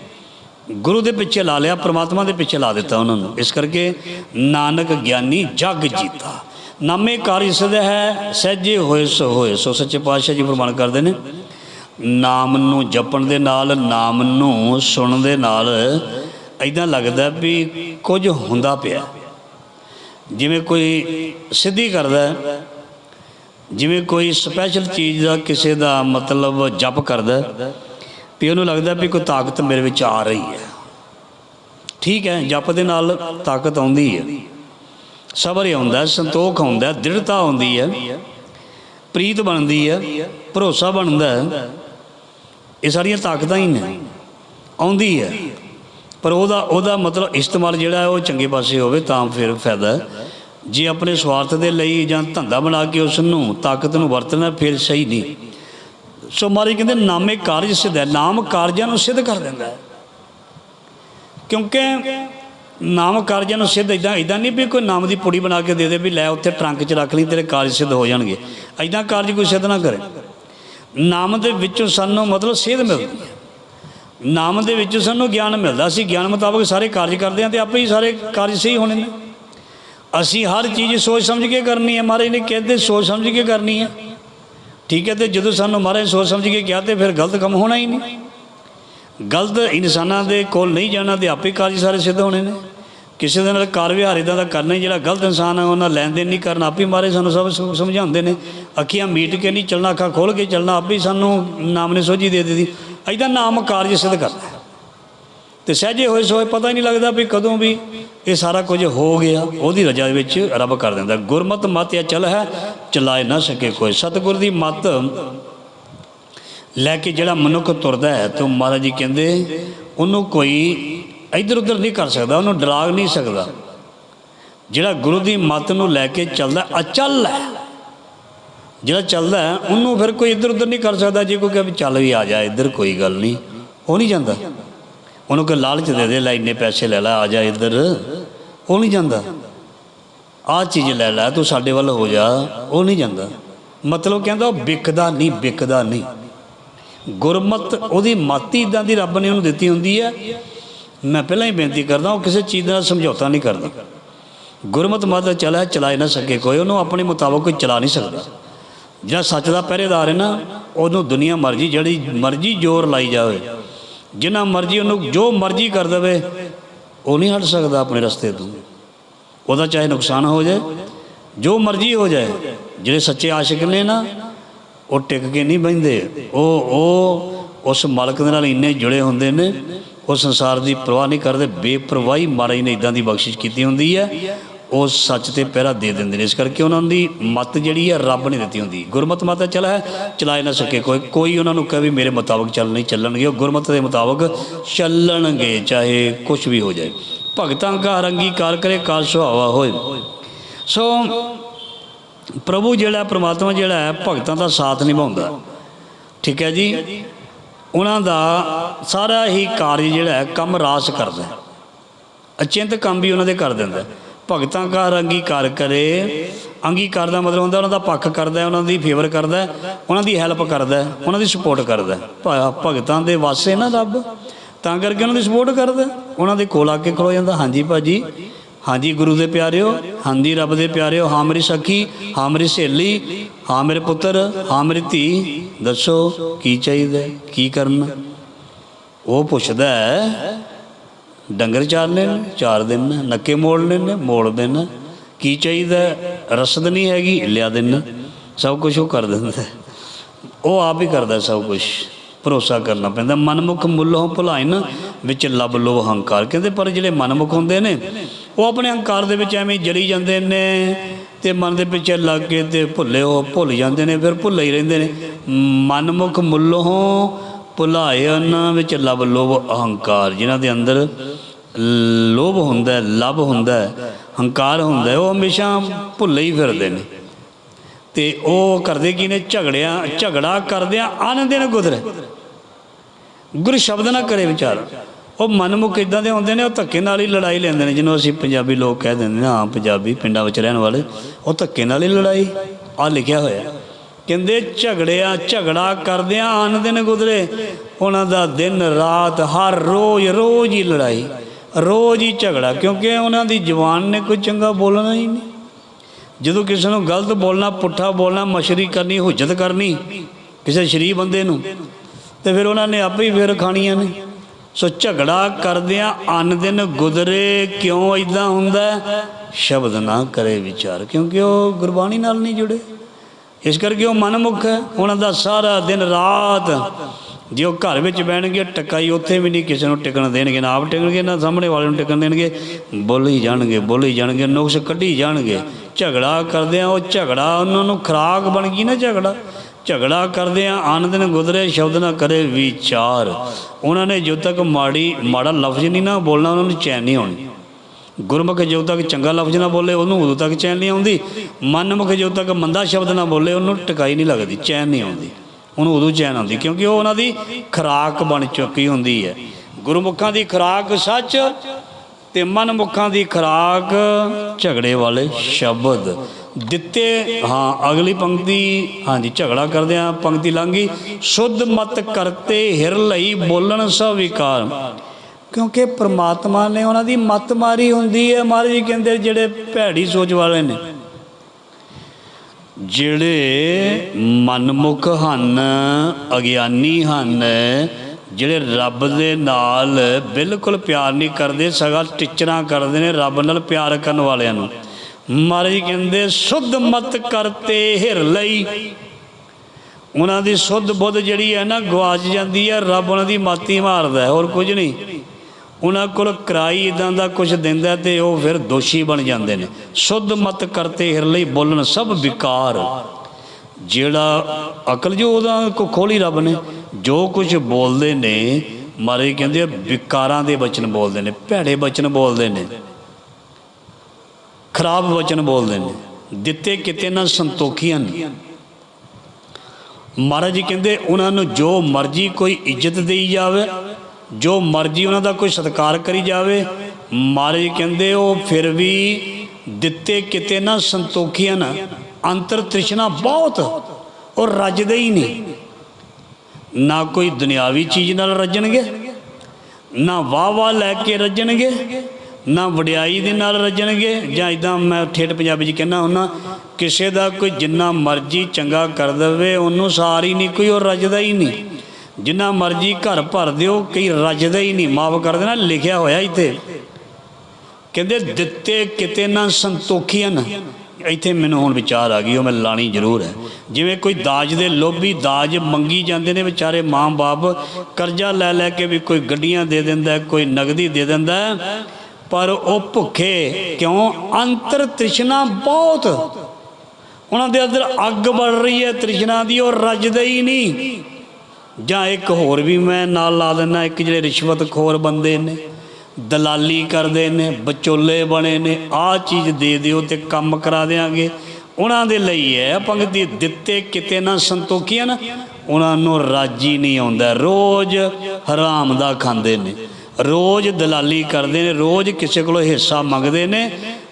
ਗੁਰੂ ਦੇ ਪਿੱਛੇ ਲਾ ਲਿਆ, ਪ੍ਰਮਾਤਮਾ ਦੇ ਪਿੱਛੇ ਲਾ ਦਿੱਤਾ ਉਹਨਾਂ ਨੂੰ। ਇਸ ਕਰਕੇ ਨਾਨਕ ਗਿਆਨੀ ਜੱਗ ਜੀਤਾ। ਨਾਮੇ ਕਾਰਿ ਸਦ ਹੈ, ਸਹਿਜੇ ਹੋਏ ਸੋ ਹੋਏ। ਸੋ ਸੱਚੇ ਪਾਤਸ਼ਾਹ ਜੀ ਪ੍ਰਮਾਣ ਕਰਦੇ ਨੇ, ਨਾਮ ਨੂੰ ਜਪਣ ਦੇ ਨਾਲ, ਨਾਮ ਨੂੰ ਸੁਣਨ ਦੇ ਨਾਲ ਐਦਾਂ ਲੱਗਦਾ ਵੀ ਕੁਝ ਹੁੰਦਾ ਪਿਆ। ਜਿਵੇਂ ਕੋਈ ਸਿੱਧੀ ਕਰਦਾ ਜਿਵੇਂ ਕੋਈ ਸਪੈਸ਼ਲ ਚੀਜ਼ ਦਾ ਕਿਸੇ ਦਾ ਮਤਲਬ ਜਪ ਕਰਦਾ ਵੀ ਉਹਨੂੰ ਲੱਗਦਾ ਵੀ ਕੋਈ ਤਾਕਤ ਮੇਰੇ ਵਿੱਚ ਆ ਰਹੀ ਹੈ। ਠੀਕ ਹੈ, ਜਪ ਦੇ ਨਾਲ ਤਾਕਤ ਆਉਂਦੀ ਹੈ। ਸਬਰ ਆਉਂਦਾ, ਸੰਤੋਖ ਆਉਂਦਾ, ਦ੍ਰਿੜਤਾ ਆਉਂਦੀ ਹੈ। ਪ੍ਰੀਤ ਬਣਦੀ ਹੈ, ਭਰੋਸਾ ਬਣਦਾ ਹੈ। ਇਹ ਸਾਰੀਆਂ ਤਾਕਤਾਂ ਹੀ ਨੇ। ਆਉਂਦੀ ਹੈ। ਪਰ ਉਹਦਾ ਉਹਦਾ ਮਤਲਬ ਇਸਤੇਮਾਲ ਜਿਹੜਾ ਹੈ ਉਹ ਚੰਗੇ ਪਾਸੇ ਹੋਵੇ ਤਾਂ ਫਿਰ ਫਾਇਦਾ ਜੇ ਆਪਣੇ ਸਵਾਰਥ ਦੇ ਲਈ ਜਾਂ ਧੰਦਾ ਬਣਾ ਕੇ ਉਸ ਨੂੰ ਤਾਕਤ ਨੂੰ ਵਰਤਣਾ ਫਿਰ ਸਹੀ ਨਹੀਂ। ਸੋ ਮਾਰੀ ਕਹਿੰਦੇ, ਨਾਮੇ ਕਾਰਜ ਸਿੱਧ ਹੈ। ਨਾਮ ਕਾਰਜਾਂ ਨੂੰ ਸਿੱਧ ਕਰ ਦਿੰਦਾ ਕਿਉਂਕਿ ਨਾਮ ਕਾਰਜਾਂ ਨੂੰ ਸਿੱਧ ਇਦਾਂ ਇਦਾਂ ਨਹੀਂ ਵੀ ਕੋਈ ਨਾਮ ਦੀ ਪੁੜੀ ਬਣਾ ਕੇ ਦੇ ਦੇ ਵੀ ਲੈ ਉੱਥੇ ਟਰੰਕ 'ਚ ਰੱਖ ਲਈ, ਤੇਰੇ ਕਾਰਜ ਸਿੱਧ ਹੋ ਜਾਣਗੇ। ਇਦਾਂ ਕਾਰਜ ਕੋਈ ਸਿੱਧ ਨਾ ਕਰੇ। ਨਾਮ ਦੇ ਵਿੱਚੋਂ ਸਾਨੂੰ ਮਤਲਬ ਸੇਧ ਮਿਲਦੀ ਨਾਮ ਦੇ ਵਿੱਚੋਂ ਸਾਨੂੰ ਗਿਆਨ ਮਿਲਦਾ। ਅਸੀਂ ਗਿਆਨ ਮੁਤਾਬਕ ਸਾਰੇ ਕਾਰਜ ਕਰਦੇ ਹਾਂ ਤੇ ਆਪੇ ਹੀ ਸਾਰੇ ਕਾਰਜ ਸਹੀ ਹੋਣੇ ਨੇ। ਅਸੀਂ ਹਰ ਚੀਜ਼ ਸੋਚ ਸਮਝ ਕੇ ਕਰਨੀ ਹੈ। ਮਹਾਰਾਜ ਨੇ ਕਹਿੰਦੇ ਸੋਚ ਸਮਝ ਕੇ ਕਰਨੀ ਹੈ। ਠੀਕ ਹੈ ਤੇ ਜਦੋਂ ਸਾਨੂੰ ਮਹਾਰਾਜ ਸੋਚ ਸਮਝ ਕੇ ਕਿਹਾ ਤੇ ਫਿਰ ਗਲਤ ਕੰਮ ਹੋਣਾ ਹੀ ਨਹੀਂ। ਗਲਤ ਇਨਸਾਨਾਂ ਦੇ ਕੋਲ ਨਹੀਂ ਜਾਣਾ ਤੇ ਆਪੇ ਕਾਰਜ ਸਾਰੇ ਸਿੱਧ ਹੋਣੇ ਨੇ। ਕਿਸੇ ਦੇ ਨਾਲ ਕਾਰ ਵਿਹਾਰ ਇਦਾਂ ਦਾ ਕਰਨਾ ਹੀ ਜਿਹੜਾ ਗਲਤ ਇਨਸਾਨ ਹੈ ਉਹਨਾਂ ਲੈਣ ਦੇਣ ਨਹੀਂ ਕਰਨਾ, ਆਪੇ ਮਾਰੇ ਸਾਨੂੰ ਸਭ ਸਮ- ਸਮਝਾਉਂਦੇ ਨੇ। ਅੱਖੀਆਂ ਮੀਟ ਕੇ ਨਹੀਂ ਚੱਲਣਾ, ਅੱਖਾਂ ਖੋਲ ਕੇ ਚੱਲਣਾ, ਆਪੇ ਹੀ ਸਾਨੂੰ ਨਾਮ ਨੇ ਸੋਝੀ ਦੇ ਦਿੱਤੀ। ਐਦਾਂ ਨਾਮ ਕਾਰਜ ਸਿੱਧ ਕਰਦਾ ਹੈ। ਤੇ ਸਹਿਜੇ ਹੋਏ ਸੋਏ ਪਤਾ ਹੀ ਨਹੀਂ ਲੱਗਦਾ ਵੀ ਕਦੋਂ ਵੀ ਇਹ ਸਾਰਾ ਕੁਝ ਹੋ ਗਿਆ। ਉਹਦੀ ਰਜਾ ਦੇ ਵਿੱਚ ਰੱਬ ਕਰ ਦਿੰਦਾ, ਗੁਰਮਤ ਮਤ ਅਚਲ ਹੈ, ਚਲਾਏ ਨਾ ਸਕੇ ਕੋਈ। ਸਤਿਗੁਰ ਦੀ ਮਤ ਲੈ ਕੇ ਜਿਹੜਾ ਮਨੁੱਖ ਤੁਰਦਾ ਹੈ, ਤੇ ਮਹਾਰਾਜ ਜੀ ਕਹਿੰਦੇ, ਉਹਨੂੰ ਕੋਈ ਇੱਧਰ ਉੱਧਰ ਨਹੀਂ ਕਰ ਸਕਦਾ, ਉਹਨੂੰ ਡਰਾਗ ਨਹੀਂ ਸਕਦਾ। ਜਿਹੜਾ ਗੁਰੂ ਦੀ ਮੱਤ ਨੂੰ ਲੈ ਕੇ ਚੱਲਦਾ, ਅਚਲ ਹੈ। ਜਿਹੜਾ ਚੱਲਦਾ ਉਹਨੂੰ ਫਿਰ ਕੋਈ ਇੱਧਰ ਉੱਧਰ ਨਹੀਂ ਕਰ ਸਕਦਾ, ਜੇ ਕੋਈ ਕਹੇ ਵੀ ਚੱਲ ਵੀ ਆ ਜਾ, ਇੱਧਰ ਕੋਈ ਗੱਲ ਨਹੀਂ, ਉਹ ਨਹੀਂ ਜਾਂਦਾ। ਉਹਨੂੰ ਕੋਈ ਲਾਲਚ ਦੇ ਦੇ, ਲੈ ਇੰਨੇ ਪੈਸੇ ਲੈ ਲੈ, ਆ ਜਾ ਇੱਧਰ, ਉਹ ਨਹੀਂ ਜਾਂਦਾ। ਆਹ ਚੀਜ਼ ਲੈ ਲੈ, ਤੂੰ ਸਾਡੇ ਵੱਲ ਹੋ ਜਾ, ਉਹ ਨਹੀਂ ਜਾਂਦਾ। ਮਤਲਬ ਕਹਿੰਦਾ ਉਹ ਵਿਕਦਾ ਨਹੀਂ ਵਿਕਦਾ ਨਹੀਂ। ਗੁਰਮਤ ਉਹਦੀ ਮਾਤੀ ਇਦਾਂ ਦੀ ਰੱਬ ਨੇ ਉਹਨੂੰ ਦਿੱਤੀ ਹੁੰਦੀ ਹੈ। ਮੈਂ ਪਹਿਲਾਂ ਹੀ ਬੇਨਤੀ ਕਰਦਾ ਉਹ ਕਿਸੇ ਚੀਜ਼ ਦਾ ਸਮਝੌਤਾ ਨਹੀਂ ਕਰਦਾ। ਗੁਰਮਤ ਮਤ ਚਲਾ, ਚਲਾਏ ਨਾ ਸਕੇ ਕੋਈ, ਉਹਨੂੰ ਆਪਣੇ ਮੁਤਾਬਕ ਕੋਈ ਚਲਾ ਨਹੀਂ ਸਕਦਾ। ਜਿਹੜਾ ਸੱਚ ਦਾ ਪਹਿਰੇਦਾਰ ਹੈ ਨਾ, ਉਹਨੂੰ ਦੁਨੀਆ ਮਰਜ਼ੀ, ਜਿਹੜੀ ਮਰਜ਼ੀ ਜ਼ੋਰ ਲਾਈ ਜਾਵੇ, ਜਿੰਨਾ ਮਰਜ਼ੀ ਉਹਨੂੰ ਜੋ ਮਰਜ਼ੀ ਕਰ ਦੇਵੇ, ਉਹ ਨਹੀਂ ਹਟ ਸਕਦਾ ਆਪਣੇ ਰਸਤੇ ਤੋਂ। ਉਹਦਾ ਚਾਹੇ ਨੁਕਸਾਨ ਹੋ ਜਾਏ, ਜੋ ਮਰਜ਼ੀ ਹੋ ਜਾਏ, ਜਿਹੜੇ ਸੱਚੇ ਆਸ਼ਿਕ ਨੇ ਨਾ ਉਹ ਟਿਕ ਕੇ ਨਹੀਂ ਬਹਿੰਦੇ। ਉਹ ਉਹ ਉਸ ਮਾਲਕ ਦੇ ਨਾਲ ਇੰਨੇ ਜੁੜੇ ਹੁੰਦੇ ਨੇ, ਉਹ ਸੰਸਾਰ ਦੀ ਪਰਵਾਹ ਨਹੀਂ ਕਰਦੇ, ਬੇਪਰਵਾਹੀ ਮਹਾਰਾਜ ਨੇ ਇਦਾਂ ਦੀ ਬਖਸ਼ਿਸ਼ ਕੀਤੀ ਹੁੰਦੀ ਹੈ। ਉਹ ਸੱਚ ਤੇ ਪਹਿਰਾ ਦੇ ਦਿੰਦੇ ਨੇ। ਇਸ ਕਰਕੇ ਉਹਨਾਂ ਦੀ ਮਤ ਜਿਹੜੀ ਹੈ, ਰੱਬ ਨੇ ਦਿੱਤੀ ਹੁੰਦੀ। ਗੁਰਮਤ ਮਤ ਚਲਾ ਹੈ, ਚਲਾਏ ਨਾ ਸਕੇ ਕੋਈ। ਕੋਈ ਉਹਨਾਂ ਨੂੰ ਕਹੇ ਵੀ ਮੇਰੇ ਮੁਤਾਬਕ ਚੱਲ ਨਹੀਂ, ਚੱਲਣਗੇ। ਉਹ ਗੁਰਮਤ ਦੇ ਮੁਤਾਬਕ ਚੱਲਣਗੇ, ਚਾਹੇ ਕੁਝ ਵੀ ਹੋ ਜਾਏ। ਭਗਤਾਂ ਕਾ ਅੰਗੀਕਾਰ ਕਰੇ ਕਾਰ ਸੁਹਾਵਾ ਹੋਏ। ਸੋ ਪ੍ਰਭੂ ਜਿਹੜਾ, ਪ੍ਰਮਾਤਮਾ ਜਿਹੜਾ ਹੈ, ਭਗਤਾਂ ਦਾ ਸਾਥ ਨਿਭਾਉਂਦਾ ਠੀਕ ਹੈ ਜੀ? ਉਹਨਾਂ ਦਾ ਸਾਰਾ ਹੀ ਕਾਰਜ ਜਿਹੜਾ ਹੈ, ਕੰਮ ਰਾਸ ਕਰਦਾ ਅਚਿੰਤ ਕੰਮ ਵੀ ਉਹਨਾਂ ਦੇ ਕਰ ਦਿੰਦਾ ਭਗਤਾਂ ਘਰ ਅੰਗੀਕਾਰ ਕਰੇ। ਅੰਗੀਕਾਰ ਦਾ ਮਤਲਬ ਹੁੰਦਾ, ਉਹਨਾਂ ਦਾ ਪੱਖ ਕਰਦਾ ਉਹਨਾਂ ਦੀ ਫੇਵਰ ਕਰਦਾ ਉਹਨਾਂ ਦੀ ਹੈਲਪ ਕਰਦਾ ਉਹਨਾਂ ਦੀ ਸਪੋਰਟ ਕਰਦਾ ਹੈ। ਭਗਤਾਂ ਦੇ ਵਾਸੇ ਨਾ ਰੱਬ, ਤਾਂ ਕਰਕੇ ਉਹਨਾਂ ਦੀ ਸਪੋਰਟ ਕਰਦਾ ਉਹਨਾਂ ਦੇ ਕੋਲ ਆ ਕੇ ਖਲੋ ਜਾਂਦਾ। ਹਾਂਜੀ ਭਾਜੀ ਹਾਂਜੀ, ਗੁਰੂ ਦੇ ਪਿਆਰਿਓ, ਹਾਂਜੀ, ਰੱਬ ਦੇ ਪਿਆਰਿਓ, ਹਾਂ ਮੇਰੀ ਸਖੀ, ਹਾਂ ਮੇਰੀ ਸਹੇਲੀ, ਹਾਂ ਮੇਰੇ ਪੁੱਤਰ, ਹਾਂ ਮੇਰੀ ਧੀ, ਦੱਸੋ ਕੀ ਚਾਹੀਦਾ, ਕੀ ਕਰਨਾ? ਉਹ ਪੁੱਛਦਾ ਡੰਗਰ ਚਾਰਨੇ ਨੇ ਚਾਰ ਦਿਨ, ਨੱਕੇ ਮੋੜਨੇ ਨੇ ਮੋੜ ਦੇਣ, ਕੀ ਚਾਹੀਦਾ? ਰਸਦ ਨਹੀਂ ਹੈਗੀ, ਲਿਆ ਦੇਣ। ਸਭ ਕੁਝ ਉਹ ਕਰ ਦਿੰਦਾ ਉਹ ਆਪ ਹੀ ਕਰਦਾ ਸਭ ਕੁਝ ਭਰੋਸਾ ਕਰਨਾ ਪੈਂਦਾ। ਮਨਮੁਖ ਮੁੱਲੋਂ ਭੁਲਾਇਨ ਵਿੱਚ ਲੱਭ ਲੋ ਹੰਕਾਰ। ਕਹਿੰਦੇ, ਪਰ ਜਿਹੜੇ ਮਨਮੁਖ ਹੁੰਦੇ ਨੇ ਉਹ ਆਪਣੇ ਹੰਕਾਰ ਦੇ ਵਿੱਚ ਐਵੇਂ ਜਲੀ ਜਾਂਦੇ ਨੇ ਤੇ ਮਨ ਦੇ ਪਿੱਛੇ ਲੱਗ ਕੇ ਤੇ ਭੁੱਲੇ ਉਹ ਭੁੱਲ ਜਾਂਦੇ ਨੇ ਫਿਰ ਭੁੱਲੇ ਹੀ ਰਹਿੰਦੇ ਨੇ। ਮਨਮੁਖ ਮੁੱਲੋਂ ਭੁਲਾਏ ਉਹਨਾਂ ਵਿੱਚ ਲੱਭ ਲੋਭ ਅਹੰਕਾਰ ਜਿਨ੍ਹਾਂ ਦੇ ਅੰਦਰ ਲੋਭ ਹੁੰਦਾ ਹੈ, ਲੱਭ ਹੁੰਦਾ ਹੈ, ਹੰਕਾਰ ਹੁੰਦਾ ਹੈ, ਉਹ ਹਮੇਸ਼ਾ ਭੁੱਲੇ ਹੀ ਫਿਰਦੇ ਨੇ। ਤੇ ਉਹ ਕਰਦੇ ਕੀ ਨੇ? ਝਗੜਿਆ ਝਗੜਾ ਕਰਦਿਆਂ ਆਨੰਦ ਨੇ ਗੁਜ਼ਰੇ। ਗੁਰ ਸ਼ਬਦ ਨਾ ਕਰੇ ਵਿਚਾਰ। ਉਹ ਮਨਮੁਖ ਇਦਾਂ ਦੇ ਹੁੰਦੇ ਨੇ, ਉਹ ਧੱਕੇ ਨਾਲ ਹੀ ਲੜਾਈ ਲੈਂਦੇ ਨੇ, ਜਿਹਨੂੰ ਅਸੀਂ ਪੰਜਾਬੀ ਲੋਕ ਕਹਿ ਦਿੰਦੇ ਨੇ ਹਾਂ ਪੰਜਾਬੀ ਪਿੰਡਾਂ ਵਿੱਚ ਰਹਿਣ ਵਾਲੇ। ਉਹ ਧੱਕੇ ਨਾਲ ਹੀ ਲੜਾਈ, ਆ ਲਿਖਿਆ ਹੋਇਆ। ਕਹਿੰਦੇ, ਝਗੜਿਆ, ਝਗੜਾ ਕਰਦਿਆਂ ਆਨੰਦ ਨੇ ਗੁਜ਼ਰੇ। ਉਹਨਾਂ ਦਾ ਦਿਨ ਰਾਤ ਹਰ ਰੋਜ਼ ਰੋਜ਼ ਹੀ ਲੜਾਈ। ਰੋਜ਼ ਹੀ ਝਗੜਾ, ਕਿਉਂਕਿ ਉਹਨਾਂ ਦੀ ਜ਼ੁਬਾਨ ਨੇ ਕੋਈ ਚੰਗਾ ਬੋਲਣਾ ਹੀ ਨਹੀਂ। ਜਦੋਂ ਕਿਸੇ ਨੂੰ ਗਲਤ ਬੋਲਣਾ, ਪੁੱਠਾ ਬੋਲਣਾ, ਮਸ਼ਰੀ ਕਰਨੀ, ਹੁਜਤ ਕਰਨੀ ਕਿਸੇ ਸ਼ਰੀਫ ਬੰਦੇ ਨੂੰ, ਤੇ ਫਿਰ ਉਹਨਾਂ ਨੇ ਆਪੇ ਹੀ ਫਿਰ ਖਾਣੀਆਂ ਨੇ। ਸੋ ਝਗੜਾ ਕਰਦਿਆਂ ਅੰਨ ਦਿਨ ਗੁਜ਼ਰੇ, ਕਿਉਂ ਇਦਾਂ ਹੁੰਦਾ? ਸ਼ਬਦ ਨਾ ਕਰੇ ਵਿਚਾਰ, ਕਿਉਂਕਿ ਉਹ ਗੁਰਬਾਣੀ ਨਾਲ ਨਹੀਂ ਜੁੜੇ। ਇਸ ਕਰਕੇ ਉਹ ਮਨਮੁਖ ਹੈ। ਉਹਨਾਂ ਦਾ ਸਾਰਾ ਦਿਨ ਰਾਤ ਜੇ ਉਹ ਘਰ ਵਿੱਚ ਬਹਿਣਗੇ, ਟਕਾਈ ਉੱਥੇ ਵੀ ਨਹੀਂ ਕਿਸੇ ਨੂੰ ਟਿਕਣ ਦੇਣਗੇ, ਨਾ ਆਪ ਟਿਕਣਗੇ, ਨਾ ਸਾਹਮਣੇ ਵਾਲੇ ਨੂੰ ਟਿਕਣ ਦੇਣਗੇ। ਬੋਲੀ ਜਾਣਗੇ ਬੋਲੀ ਜਾਣਗੇ, ਨੁਕਸ ਕੱਢੀ ਜਾਣਗੇ। ਝਗੜਾ ਕਰਦੇ ਆ ਉਹ ਝਗੜਾ, ਉਹਨਾਂ ਨੂੰ ਖਰਾਕ ਬਣ ਗਈ ਨਾ ਝਗੜਾ। ਝਗੜਾ ਕਰਦਿਆਂ ਆ, ਆਨੰਦ ਨੇ ਗੁਜ਼ਰੇ, ਸ਼ਬਦ ਨਾ ਕਰੇ ਵਿਚਾਰ। ਉਹਨਾਂ ਨੇ ਜਦੋਂ ਤੱਕ ਮਾੜੀ, ਮਾੜਾ ਲਫ਼ਜ਼ ਨਹੀਂ ਨਾ ਬੋਲਣਾ, ਉਹਨਾਂ ਨੂੰ ਚੈਨ ਨਹੀਂ ਆਉਣੀ। ਗੁਰਮੁਖ ਜਦੋਂ ਤੱਕ ਚੰਗਾ ਲਫ਼ਜ਼ ਨਾ ਬੋਲੇ, ਉਹਨੂੰ ਉਦੋਂ ਤੱਕ ਚੈਨ ਨਹੀਂ ਆਉਂਦੀ। ਮਨਮੁਖ ਜਦੋਂ ਤੱਕ ਮੰਦਾ ਸ਼ਬਦ ਨਾ ਬੋਲੇ, ਉਹਨੂੰ ਟਿਕਾਈ ਨਹੀਂ ਲੱਗਦੀ, ਚੈਨ ਨਹੀਂ ਆਉਂਦੀ। ਉਹਨੂੰ ਉਦੋਂ ਚੈਨ ਆਉਂਦੀ, ਕਿਉਂਕਿ ਉਹ ਉਹਨਾਂ ਦੀ ਖੁਰਾਕ ਬਣ ਚੁੱਕੀ ਹੁੰਦੀ ਹੈ। ਗੁਰਮੁਖਾਂ ਦੀ ਖੁਰਾਕ ਸੱਚ ਤੇ ਮਨਮੁਖਾਂ ਦੀ ਖੁਰਾਕ ਝਗੜੇ ਵਾਲੇ ਸ਼ਬਦ। ਦਿੱਤੇ, ਹਾਂ, ਅਗਲੀ ਪੰਕਤੀ, ਹਾਂਜੀ, ਝਗੜਾ ਕਰਦੇ ਆ ਪੰਕਤੀ ਲੰਘੀ। ਸ਼ੁੱਧ ਮਤ ਕਰਤੇ ਹਿਰ ਲਈ ਬੋਲਣ ਸਭ ਵਿਕਾਰ ਕਿਉਂਕਿ ਪ੍ਰਮਾਤਮਾ ਨੇ ਉਹਨਾਂ ਦੀ ਮੱਤ ਮਾਰੀ ਹੁੰਦੀ ਹੈ, ਮਹਾਰਾਜ ਜੀ ਕਹਿੰਦੇ ਜਿਹੜੇ ਭੈੜੀ ਸੋਚ ਵਾਲੇ ਨੇ। ਜਿਹੜੇ ਮਨਮੁਖ ਹਨ, ਅਗਿਆਨੀ ਹਨ, ਜਿਹੜੇ ਰੱਬ ਦੇ ਨਾਲ ਬਿਲਕੁਲ ਪਿਆਰ ਨਹੀਂ ਕਰਦੇ, ਸਗਾ ਟਿਚਰਾਂ ਕਰਦੇ ਨੇ, ਰੱਬ ਨਾਲ ਪਿਆਰ ਕਰਨ ਵਾਲਿਆਂ ਨੂੰ। ਮਹਾਰਾਜ ਜੀ ਕਹਿੰਦੇ, ਸੁੱਧ ਮਤ ਕਰਤੇ ਹਿਰ ਲਈ। ਉਹਨਾਂ ਦੀ ਸੁੱਧ ਬੁੱਧ ਜਿਹੜੀ ਹੈ ਨਾ, ਗਵਾਚ ਜਾਂਦੀ ਹੈ, ਰੱਬ ਉਹਨਾਂ ਦੀ ਮਾਤੀ ਮਾਰਦਾ ਹੈ, ਹੋਰ ਕੁਝ ਨਹੀਂ। ਉਹਨਾਂ ਕੋਲ ਕਰਾਈ ਇਦਾਂ ਦਾ ਕੁਝ ਦਿੰਦਾ ਤੇ ਉਹ ਫਿਰ ਦੋਸ਼ੀ ਬਣ ਜਾਂਦੇ ਨੇ। ਸੁੱਧ ਮਤ ਕਰਤੇ ਹਿਰ ਲਈ ਬੋਲਣ ਸਭ ਵਿਕਾਰ। ਜਿਹੜਾ ਅਕਲ ਜੋ ਉਹਦਾ ਕੋ ਖੋਲੀ ਰੱਬ ਨੇ, ਜੋ ਕੁਝ ਬੋਲਦੇ ਨੇ, ਮਾਰੇ ਕਹਿੰਦੇ, ਵਿਕਾਰਾਂ ਦੇ ਬਚਨ ਬੋਲਦੇ ਨੇ, ਭੈੜੇ ਬਚਨ ਬੋਲਦੇ ਨੇ। ਖਰਾਬ ਵਚਨ ਬੋਲਦੇ ਨੇ। ਦਿੱਤੇ ਕਿਤੇ ਨਾ ਸੰਤੋਖੀ ਹਨ। ਮਹਾਰਾਜ ਜੀ ਕਹਿੰਦੇ, ਉਹਨਾਂ ਨੂੰ ਜੋ ਮਰਜ਼ੀ ਕੋਈ ਇੱਜ਼ਤ ਦੇਈ ਜਾਵੇ, ਜੋ ਮਰਜ਼ੀ ਉਹਨਾਂ ਦਾ ਕੋਈ ਸਤਿਕਾਰ ਕਰੀ ਜਾਵੇ, ਮਹਾਰਾਜ ਕਹਿੰਦੇ, ਉਹ ਫਿਰ ਵੀ ਦਿੱਤੇ ਕਿਤੇ ਨਾ ਸੰਤੋਖੀ ਹਨ। ਅੰਤਰ ਤ੍ਰਿਸ਼ਨਾ ਬਹੁਤ, ਉਹ ਰੱਜਦੇ ਹੀ ਨਹੀਂ। ਨਾ ਕੋਈ ਦੁਨਿਆਵੀ ਚੀਜ਼ ਨਾਲ ਰੱਜਣਗੇ, ਨਾ ਵਾਹ ਵਾਹ ਲੈ ਕੇ ਰੱਜਣਗੇ ਨਾ ਵਡਿਆਈ ਦੇ ਨਾਲ ਰੱਜਣਗੇ ਜਾਂ ਇਦਾਂ ਮੈਂ ਠੇਠ ਪੰਜਾਬੀ ਚ ਕਹਿੰਦਾ ਹੁੰਨਾ ਕਿਸੇ ਦਾ ਕੋਈ ਜਿੰਨਾ ਮਰਜ਼ੀ ਚੰਗਾ ਕਰ ਦੇਵੇ, ਉਹਨੂੰ ਸਾਰੀ ਨਹੀਂ, ਕੋਈ ਉਹ ਰੱਜਦਾ ਹੀ ਨਹੀਂ। ਜਿੰਨਾ ਮਰਜ਼ੀ ਘਰ ਭਰ ਦਿਓ, ਕਈ ਰੱਜਦਾ ਹੀ ਨਹੀਂ। ਮਾਫ ਕਰ ਦੇਣਾ, ਲਿਖਿਆ ਹੋਇਆ ਇੱਥੇ। ਕਹਿੰਦੇ, ਦਿੱਤੇ ਕਿਤੇ ਨਾ ਸੰਤੋਖੀਆਂ ਇੱਥੇ ਮੈਨੂੰ ਹੁਣ ਵਿਚਾਰ ਆ ਗਈ, ਉਹ ਮੈਂ ਲਾਣੀ ਜ਼ਰੂਰ ਹੈ। ਜਿਵੇਂ ਕੋਈ ਦਾਜ ਦੇ ਲੋਭੀ ਦਾਜ ਮੰਗੀ ਜਾਂਦੇ ਨੇ ਵਿਚਾਰੇ ਮਾਂ-ਬਾਪ, ਕਰਜ਼ਾ ਲੈ ਲੈ ਕੇ ਵੀ ਕੋਈ ਗੱਡੀਆਂ ਦੇ ਦਿੰਦਾ, ਕੋਈ ਨਗਦੀ ਦੇ ਦਿੰਦਾ ਪਰ ਉਹ ਭੁੱਖੇ ਕਿਉਂ? ਅੰਤਰ ਤ੍ਰਿਸ਼ਨਾ ਬਹੁਤ। ਉਹਨਾਂ ਦੇ ਅੰਦਰ ਅੱਗ ਬੜ ਰਹੀ ਹੈ ਤ੍ਰਿਸ਼ਨਾ ਦੀ, ਉਹ ਰੱਜਦੇ ਹੀ ਨਹੀਂ। ਜਾਂ ਇੱਕ ਹੋਰ ਵੀ ਮੈਂ ਨਾਲ ਲਾ ਦਿੰਦਾ, ਇੱਕ ਜਿਹੜੇ ਰਿਸ਼ਵਤਖੋਰ ਬੰਦੇ ਨੇ, ਦਲਾਲੀ ਕਰਦੇ ਨੇ, ਵਿਚੋਲੇ ਬਣੇ ਨੇ, ਆਹ ਚੀਜ਼ ਦੇ ਦਿਓ ਤੇ ਕੰਮ ਕਰਾ ਦੇਾਂਗੇ ਉਹਨਾਂ ਦੇ ਲਈ ਹੈ ਪੰਕਤੀ ਦਿੱਤੇ ਕਿਤੇ ਨਾ ਸੰਤੋਖੀਆਂ ਨਾ, ਉਹਨਾਂ ਨੂੰ ਰਾਜੀ ਨਹੀਂ ਆਉਂਦਾ। ਰੋਜ਼ ਹਰਾਮ ਦਾ ਖਾਂਦੇ ਨੇ। ਰੋਜ਼ ਦਲਾਲੀ ਕਰਦੇ ਨੇ, ਰੋਜ਼ ਕਿਸੇ ਕੋਲੋਂ ਹਿੱਸਾ ਮੰਗਦੇ ਨੇ,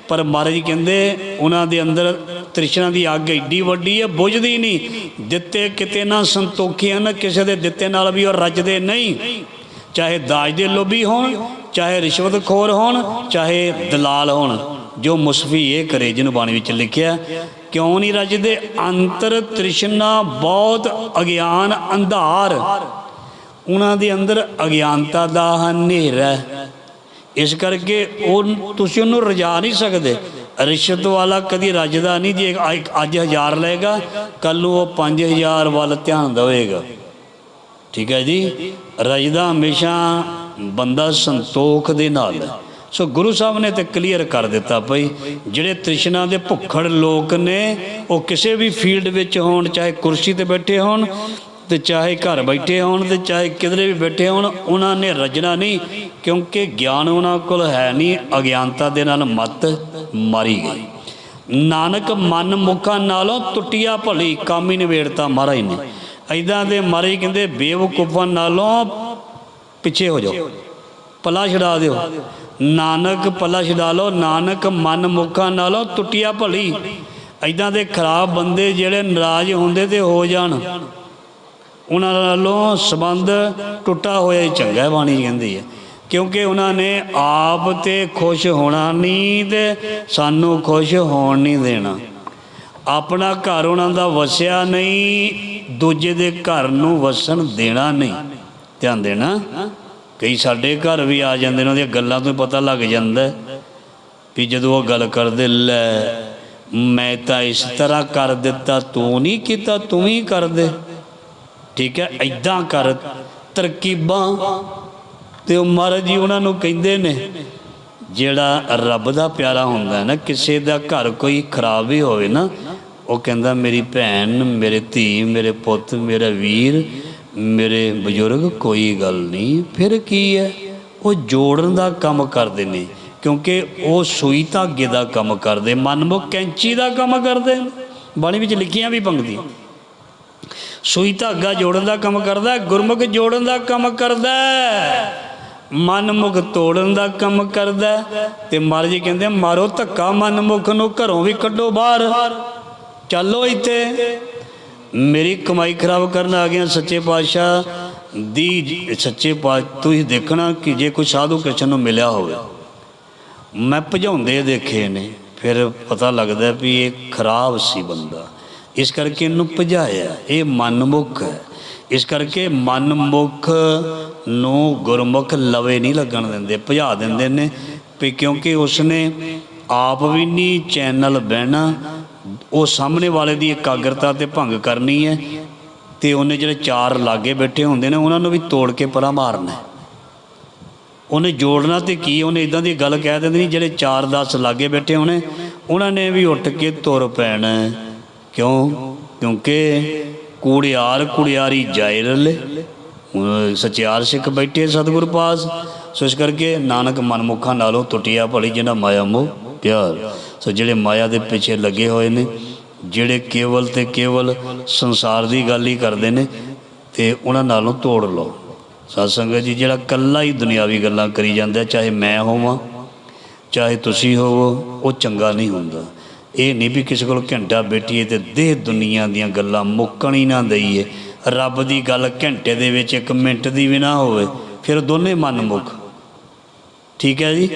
ਪਰ ਮਹਾਰਾਜ ਕਹਿੰਦੇ ਉਹਨਾਂ ਦੇ ਅੰਦਰ ਤ੍ਰਿਸ਼ਨਾ ਦੀ ਅੱਗ ਏਡੀ ਵੱਡੀ ਹੈ, ਬੁਝਦੀ ਨਹੀਂ। ਦਿੱਤੇ ਕਿਤੇ ਨਾ ਸੰਤੋਖੀ ਹਨ, ਕਿਸੇ ਦੇ ਦਿੱਤੇ ਨਾਲ ਵੀ ਉਹ ਰੱਜਦੇ ਨਹੀਂ। ਚਾਹੇ ਦਾਜ ਦੇ ਲੋਭੀ ਹੋਣ, ਚਾਹੇ ਰਿਸ਼ਵਤਖੋਰ ਹੋਣ, ਚਾਹੇ ਦਲਾਲ ਹੋਣ, ਜੋ ਮੁਸਫੀ ਇਹ ਕਰੇ, ਜਿਹਨੂੰ ਬਾਣੀ ਵਿੱਚ ਲਿਖਿਆ, ਕਿਉਂ ਨਹੀਂ ਰੱਜਦੇ? ਅੰਤਰ ਤ੍ਰਿਸ਼ਨਾ ਬਹੁਤ ਅਗਿਆਨ, ਅੰਧਾਰ। ਉਹਨਾਂ ਦੇ ਅੰਦਰ ਅਗਿਆਨਤਾ ਦਾ ਹਨੇਰਾ ਇਸ ਕਰਕੇ ਉਹ ਤੁਸੀਂ ਉਹਨੂੰ ਰਜਾ ਨਹੀਂ ਸਕਦੇ। ਰਿਸ਼ਵਤ ਵਾਲਾ ਕਦੀ ਰੱਜਦਾ ਨਹੀਂ ਜੇ ਅੱਜ- ਅੱਜ ਹਜ਼ਾਰ ਲਏਗਾ ਕੱਲ ਨੂੰ ਉਹ 5000 ਵੱਲ ਧਿਆਨ ਦੇਵੇਗਾ। ਠੀਕ ਹੈ ਜੀ? ਰਜਦਾ ਹਮੇਸ਼ਾ ਬੰਦਾ ਸੰਤੋਖ ਦੇ ਨਾਲ ਸੋ ਗੁਰੂ ਸਾਹਿਬ ਨੇ ਤੇ ਕਲੀਅਰ ਕਰ ਦਿੱਤਾ ਭਈ ਜਿਹੜੇ ਤ੍ਰਿਸ਼ਨਾ ਦੇ ਭੁੱਖੜ ਲੋਕ ਨੇ, ਉਹ ਕਿਸੇ ਵੀ ਫੀਲਡ ਵਿੱਚ ਹੋਣ, ਚਾਹੇ ਕੁਰਸੀ ਤੇ ਬੈਠੇ ਹੋਣ ਤੇ ਚਾਹੇ ਘਰ ਬੈਠੇ ਹੋਣ ਤੇ ਚਾਹੇ ਕਿਧਰੇ ਵੀ ਬੈਠੇ ਹੋਣ, ਉਹਨਾਂ ਨੇ ਰਜਣਾ ਨਹੀਂ, ਕਿਉਂਕਿ ਗਿਆਨ ਉਹਨਾਂ ਕੋਲ ਹੈ ਨਹੀਂ, ਅਗਿਆਨਤਾ ਦੇ ਨਾਲ ਮਤ ਮਾਰੀ ਗਈ। ਨਾਨਕ ਮਨ ਮੁਖਾਂ ਨਾਲੋਂ ਟੁੱਟਿਆ ਭਲੀ ਕੰਮ ਹੀ ਨਿਬੇੜਤਾ ਮਹਾਰਾਜ ਨੇ। ਐਦਾਂ ਦੇ ਮਹਾਰਾਜ ਕਹਿੰਦੇ, ਬੇਵਕੂਫਾਂ ਨਾਲੋਂ ਪਿੱਛੇ ਹੋ ਜਾਓ ਪਲਾ ਛਡਾ ਦਿਓ। ਨਾਨਕ ਪੱਲਾ ਛਡਾ ਲਓ, ਨਾਨਕ ਮਨ ਮੁਖਾਂ ਨਾਲੋਂ ਟੁੱਟਿਆ ਭਲੀ। ਐਦਾਂ ਦੇ ਖਰਾਬ ਬੰਦੇ ਜਿਹੜੇ ਨਾਰਾਜ਼ ਹੁੰਦੇ ਤੇ ਹੋ ਜਾਣ ਉਹਨਾਂ ਨਾਲੋਂ ਸੰਬੰਧ ਟੁੱਟਾ ਹੋਇਆ ਹੀ ਚੰਗਾ ਹੈ ਬਾਣੀ ਕਹਿੰਦੀ ਹੈ। ਕਿਉਂਕਿ ਉਹਨਾਂ ਨੇ ਆਪ ਤੇ ਖੁਸ਼ ਹੋਣਾ ਨਹੀਂ ਤੇ ਸਾਨੂੰ ਖੁਸ਼ ਹੋਣ ਨਹੀਂ ਦੇਣਾ। ਆਪਣਾ ਘਰ ਉਹਨਾਂ ਦਾ ਵਸਿਆ ਨਹੀਂ, ਦੂਜੇ ਦੇ ਘਰ ਨੂੰ ਵਸਣ ਦੇਣਾ ਨਹੀਂ। ਧਿਆਨ ਦੇਣਾ, ਕਈ ਸਾਡੇ ਘਰ ਵੀ ਆ ਜਾਂਦੇ ਨੇ, ਉਹਦੀਆਂ ਗੱਲਾਂ ਤੋਂ ਪਤਾ ਲੱਗ ਜਾਂਦਾ ਵੀ ਜਦੋਂ ਉਹ ਗੱਲ ਕਰਦੇ, ਲੈ ਮੈਂ ਤਾਂ ਇਸ ਤਰ੍ਹਾਂ ਕਰ ਦਿੱਤਾ, ਤੂੰ ਨਹੀਂ ਕੀਤਾ, ਤੂੰ ਹੀ ਕਰਦੇ ਠੀਕ ਹੈ? ਐਦਾਂ ਕਰ, ਤਰਕੀਬਾਂ ਤੇ ਉਹ ਮਹਾਰਾਜ ਜੀ ਉਹਨਾਂ ਨੂੰ ਕਹਿੰਦੇ ਨੇ, ਜਿਹੜਾ ਰੱਬ ਦਾ ਪਿਆਰਾ ਹੁੰਦਾ ਹੈ ਨਾ, ਕਿਸੇ ਦਾ ਘਰ ਕੋਈ ਖਰਾਬ ਵੀ ਹੋਵੇ ਨਾ, ਉਹ ਕਹਿੰਦਾ, ਮੇਰੀ ਭੈਣ, ਮੇਰੇ ਧੀ, ਮੇਰੇ ਪੁੱਤ, ਮੇਰਾ ਵੀਰ, ਮੇਰੇ ਬਜ਼ੁਰਗ, ਕੋਈ ਗੱਲ ਨਹੀਂ। ਫਿਰ ਕੀ ਹੈ? ਉਹ ਜੋੜਨ ਦਾ ਕੰਮ ਕਰਦੇ ਨੇ, ਕਿਉਂਕਿ ਉਹ ਸੂਈ ਧਾਗੇ ਦਾ ਕੰਮ ਕਰਦੇ ਮਨਮੁਖ ਕੈਂਚੀ ਦਾ ਕੰਮ ਕਰਦੇ ਨੇ। ਬਾਣੀ ਵਿੱਚ ਲਿਖੀਆਂ ਵੀ ਪੰਕਤੀਆਂ। ਸੂਈ ਧਾਗਾ ਜੋੜਨ ਦਾ ਕੰਮ ਕਰਦਾ ਗੁਰਮੁਖ ਜੋੜਨ ਦਾ ਕੰਮ ਕਰਦਾ ਹੈ, ਮਨਮੁਖ ਤੋੜਨ ਦਾ ਕੰਮ ਕਰਦਾ। ਹੈ। ਤੇ ਮਹਾਰਾਜ ਜੀ ਕਹਿੰਦੇ ਮਾਰੋ ਧੱਕਾ ਮਨਮੁਖ ਨੂੰ ਘਰੋਂ ਵੀ ਕੱਢੋ ਬਾਹਰ। ਚੱਲੋ ਇੱਥੇ। ਮੇਰੀ ਕਮਾਈ ਖਰਾਬ ਕਰਨ ਆ ਗਿਆ ਸੱਚੇ ਪਾਤਸ਼ਾਹ। ਦੀ ਸੱਚੇ ਪਾਤਸ਼ਾਹ ਤੁਸੀਂ ਦੇਖਣਾ ਕਿ ਜੇ ਕੋਈ ਸਾਧੂ ਕ੍ਰਿਸ਼ਨ ਨੂੰ ਮਿਲਿਆ ਹੋਵੇ ਮੈਂ ਭਜਾਉਂਦੇ ਦੇਖੇ ਨੇ ਫਿਰ ਪਤਾ ਲੱਗਦਾ ਵੀ ਇਹ ਖਰਾਬ ਸੀ ਬੰਦਾ। ਇਸ ਕਰਕੇ ਇਹਨੂੰ ਭਜਾਇਆ। ਇਹ ਮਨਮੁਖ ਹੈ। ਇਸ ਕਰਕੇ ਮਨਮੁਖ ਨੂੰ ਗੁਰਮੁਖ ਲਵੇ ਨਹੀਂ ਲੱਗਣ ਦਿੰਦੇ, ਭਜਾ ਦਿੰਦੇ ਨੇ। ਵੀ ਕਿਉਂਕਿ ਉਸਨੇ ਆਪ ਵੀ ਨਹੀਂ ਚੈਨਲ ਬਹਿਣਾ, ਉਹ ਸਾਹਮਣੇ ਵਾਲੇ ਦੀ ਇਕਾਗਰਤਾ ਤੇ ਭੰਗ ਕਰਨੀ ਹੈ ਤੇ ਉਹਨੇ ਜਿਹੜੇ ਚਾਰ ਲਾਗੇ ਬੈਠੇ ਹੁੰਦੇ ਨੇ, ਉਹਨਾਂ ਨੂੰ ਵੀ ਤੋੜ ਕੇ ਪਰਾਂ ਮਾਰਨਾ ਉਹਨੇ ਜੋੜਨਾ ਤੇ ਕੀ, ਉਹਨੇ ਇਦਾਂ ਦੀ ਗੱਲ ਕਹਿ ਦਿੰਦੀ ਨਹੀਂ ਜਿਹੜੇ 4-10 ਲਾਗੇ ਬੈਠੇ ਹੋਣੇ, ਉਹਨਾਂ ਨੇ ਵੀ ਉੱਠ ਕੇ ਤੁਰ ਪੈਣਾ ਕਿਉਂ? ਕਿਉਂਕਿ ਕੁੜਿਆਰ ਕੁੜਿਆਰੀ ਜਾਇਰਲੇ ਸਚਿਆਰ ਸਿੱਖ ਬੈਠੇ ਸਤਿਗੁਰ ਪਾਸ। ਸੋ ਇਸ ਕਰਕੇ ਨਾਨਕ ਮਨਮੁਖਾਂ ਨਾਲੋਂ ਟੁੱਟਿਆ ਭਲੀ ਜਿਹਨਾਂ ਮਾਇਆ ਮੋਹ ਪਿਆਰ। ਸੋ ਜਿਹੜੇ ਮਾਇਆ ਦੇ ਪਿੱਛੇ ਲੱਗੇ ਹੋਏ ਨੇ, ਜਿਹੜੇ ਕੇਵਲ ਤੇ ਕੇਵਲ ਸੰਸਾਰ ਦੀ ਗੱਲ ਹੀ ਕਰਦੇ ਨੇ, ਤੇ ਉਹਨਾਂ ਨਾਲੋਂ ਤੋੜ ਲਓ। ਸਾਧ ਸੰਗਤ ਜੀ, ਜਿਹੜਾ ਕੱਲਾ ਹੀ ਦੁਨਿਆਵੀ ਗੱਲਾਂ ਕਰੀ ਜਾਂਦਾ, ਚਾਹੇ ਮੈਂ ਹੋਵਾਂ, ਚਾਹੇ ਤੁਸੀਂ ਹੋਵੋ, ਉਹ ਚੰਗਾ ਨਹੀਂ ਹੁੰਦਾ। ਇਹ ਨਹੀਂ ਵੀ ਕਿਸੇ ਕੋਲ ਘੰਟਾ ਬੈਠੀਏ ਤੇ ਦੇਹ ਦੁਨੀਆ ਦੀਆਂ ਗੱਲਾਂ ਮੁੱਕਣ ਹੀ ਨਾ ਦਈਏ। ਰੱਬ ਦੀ ਗੱਲ ਘੰਟੇ ਦੇ ਵਿੱਚ ਇੱਕ ਮਿੰਟ ਦੀ ਵੀ ਨਾ ਹੋਵੇ, ਫਿਰ ਦੋਨੇ ਮਨ ਮੁੱਖ ਠੀਕ ਹੈ ਜੀ?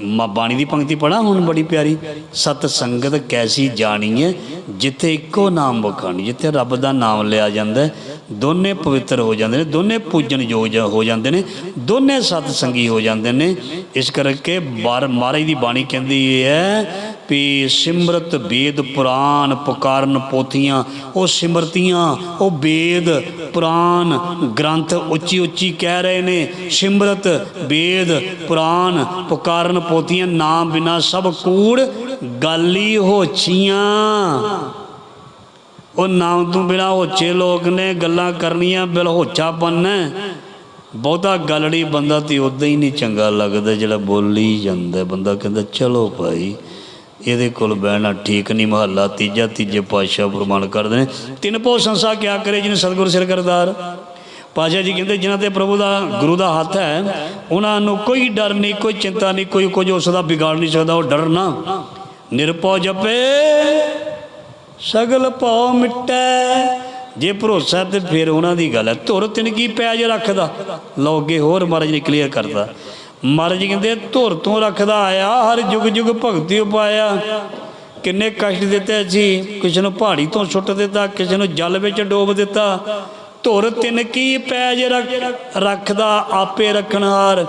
ਮਾ ਬਾਣੀ ਦੀ ਪੰਕਤੀ ਪੜਾ ਹੁਣ ਬੜੀ ਪਿਆਰੀ। ਸਤ ਸੰਗਤ ਕੈਸੀ ਜਾਣੀ ਹੈ ਜਿੱਥੇ ਇੱਕੋ ਨਾਮ ਬਖਾਣੀ ਜਿੱਥੇ ਰੱਬ ਦਾ ਨਾਮ ਲਿਆ ਜਾਂਦਾ ਦੋਨੇ ਪਵਿੱਤਰ ਹੋ ਜਾਂਦੇ ਨੇ, ਦੋਨੇ ਪੂਜਨ ਯੋਗ ਹੋ ਜਾਂਦੇ ਨੇ, ਦੋਨੇ ਸਤ ਸੰਗੀ ਹੋ ਜਾਂਦੇ ਨੇ। ਇਸ ਕਰਕੇ ਬਾਰ ਮਹਾਰਾਜ ਦੀ ਬਾਣੀ ਕਹਿੰਦੀ ਹੈ ਵੀ ਸਿਮਰਤ ਵੇਦ ਪੁਰਾਨ ਪੁਕਾਰਨ ਪੋਥੀਆਂ, ਉਹ ਸਿਮਰਤੀਆਂ, ਉਹ ਵੇਦ ਪੁਰਾਨ ਗ੍ਰੰਥ ਉੱਚੀ ਉੱਚੀ ਕਹਿ ਰਹੇ ਨੇ। ਸਿਮਰਤ ਵੇਦ ਪੁਰਾਨ ਪੁਕਾਰਨ ਪੋਥੀਆਂ, ਨਾਮ ਬਿਨਾ ਸਭ ਕੂੜ ਗਾਲੀ ਹੋਛੀਆਂ ਉਹ ਨਾਮ ਤੋਂ ਬਿਨਾ ਹੋਚੇ ਲੋਕ ਨੇ, ਗੱਲਾਂ ਕਰਨੀਆਂ ਬਿਲ ਹੋਛਾ ਪੰਨਾ। ਬਹੁਤਾ ਗੱਲੜੀ ਬੰਦਾ ਤੇ ਉਦਾਂ ਹੀ ਨਹੀਂ ਚੰਗਾ ਲੱਗਦਾ ਜਿਹੜਾ ਬੋਲੀ ਜਾਂਦਾ। ਬੰਦਾ ਕਹਿੰਦਾ, ਚਲੋ ਭਾਈ ਇਹਦੇ ਕੋਲ ਬਹਿਣਾ ਠੀਕ ਨਹੀਂ, ਮਹੱਲਾ ਤੀਜਾ, ਤੀਜੇ ਪਾਤਸ਼ਾਹ ਪ੍ਰਮਾਣ ਕਰਦੇ ਨੇ, ਤਿੰਨ ਪੋ ਸੰਸਾ ਕਿਆ ਕਰੇ ਜਿਹਨੇ ਸਤਿਗੁਰ ਸਿਰ ਕਰਦਾਰ ਪਾਸ਼ਾ ਜੀ ਕਹਿੰਦੇ, ਜਿਨ੍ਹਾਂ ਤੇ ਪ੍ਰਭੂ ਦਾ ਗੁਰੂ ਦਾ ਹੱਥ ਹੈ, ਉਹਨਾਂ ਨੂੰ ਕੋਈ ਡਰ ਨਹੀਂ, ਕੋਈ ਚਿੰਤਾ ਨਹੀਂ, ਕੋਈ ਕੁਝ ਉਸ ਦਾ ਵਿਗਾੜ ਨਹੀਂ ਸਕਦਾ, ਉਹ ਡਰ ਨਾ ਨਿਰਪਉ ਜਪੇ, ਸਗਲ ਭਉ ਮਿਟੈ। ਜੇ ਭਰੋਸਾ ਤੇ ਫਿਰ ਉਹਨਾਂ ਦੀ ਗੱਲ ਹੈ। ਧੁਰ ਤਿਨਕੀ ਪੈਜ ਰੱਖਦਾ? ਲਓ ਅੱਗੇ ਹੋਰ ਮਹਾਰਾਜ ਨੇ ਕਲੀਅਰ ਕਰਦਾ ਮਹਾਰਾਜ ਜੀ ਕਹਿੰਦੇ, ਧੁਰ ਤੋਂ ਰੱਖਦਾ ਆਇਆ, ਹਰ ਯੁਗ ਯੁਗ ਭਗਤੀ ਉਪਾਇਆ। ਕਿੰਨੇ ਕਸ਼ਟ ਦਿੱਤੇ ਸੀ ਕਿਸੇ ਨੂੰ ਪਹਾੜੀ ਤੋਂ ਸੁੱਟ ਦਿੱਤਾ, ਕਿਸੇ ਨੂੰ ਜਲ ਵਿੱਚ ਡੋਬ ਦਿੱਤਾ। ਧੁਰ ਤਿੰਨ ਤਿਨਕੀ ਪੈਜ ਰੱਖ- ਰੱਖਦਾ ਆਪੇ ਰੱਖਣਹਾਰ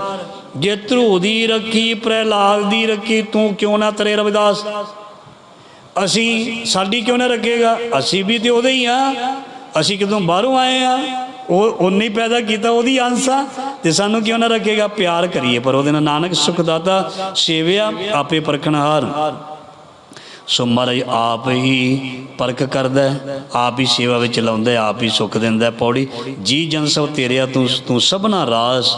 ਜੇ ਧਰੂ ਦੀ ਰੱਖੀ, ਪ੍ਰਹਿਲਾਦ ਦੀ ਰੱਖੀ, ਤੂੰ ਕਿਉਂ ਨਾ ਤਰੇ ਰਵਿਦਾਸ? ਅਸੀਂ, ਸਾਡੀ ਕਿਉਂ ਨਾ ਰੱਖੇਗਾ? ਅਸੀਂ ਵੀ ਤੇ ਉਹਦੇ ਹੀ ਆ। ਅਸੀਂ ਕਿਦੋਂ ਬਾਹਰੋਂ ਆਏ ਆ? ਉਹ ਉਹਨੇ ਪੈਦਾ ਕੀਤਾ, ਉਹਦੀ ਅੰਸ਼ ਤੇ ਸਾਨੂੰ ਕਿਉਂ ਨਾ ਰੱਖੇਗਾ? ਪਿਆਰ ਕਰੀਏ, ਪਰ ਉਹਦੇ ਨਾਲ ਨਾਨਕ ਸੁਖਦਾਤਾ ਸੇਵਿਆ, ਆਪੇ ਪਰਖਣਹਾਰ ਸੋ ਮਹਾਰਾਜ, ਆਪ ਹੀ ਪਰਖ ਕਰਦਾ ਆਪ ਹੀ ਸੇਵਾ ਵਿੱਚ ਲਾਉਂਦਾ ਆਪ ਹੀ ਸੁੱਖ ਦਿੰਦਾ ਪੌੜੀ। ਜੀ ਜਨ ਸਭ ਤੇਰਿਆ ਤੂੰ ਤੂੰ ਸਭਨਾ ਰਾਸ।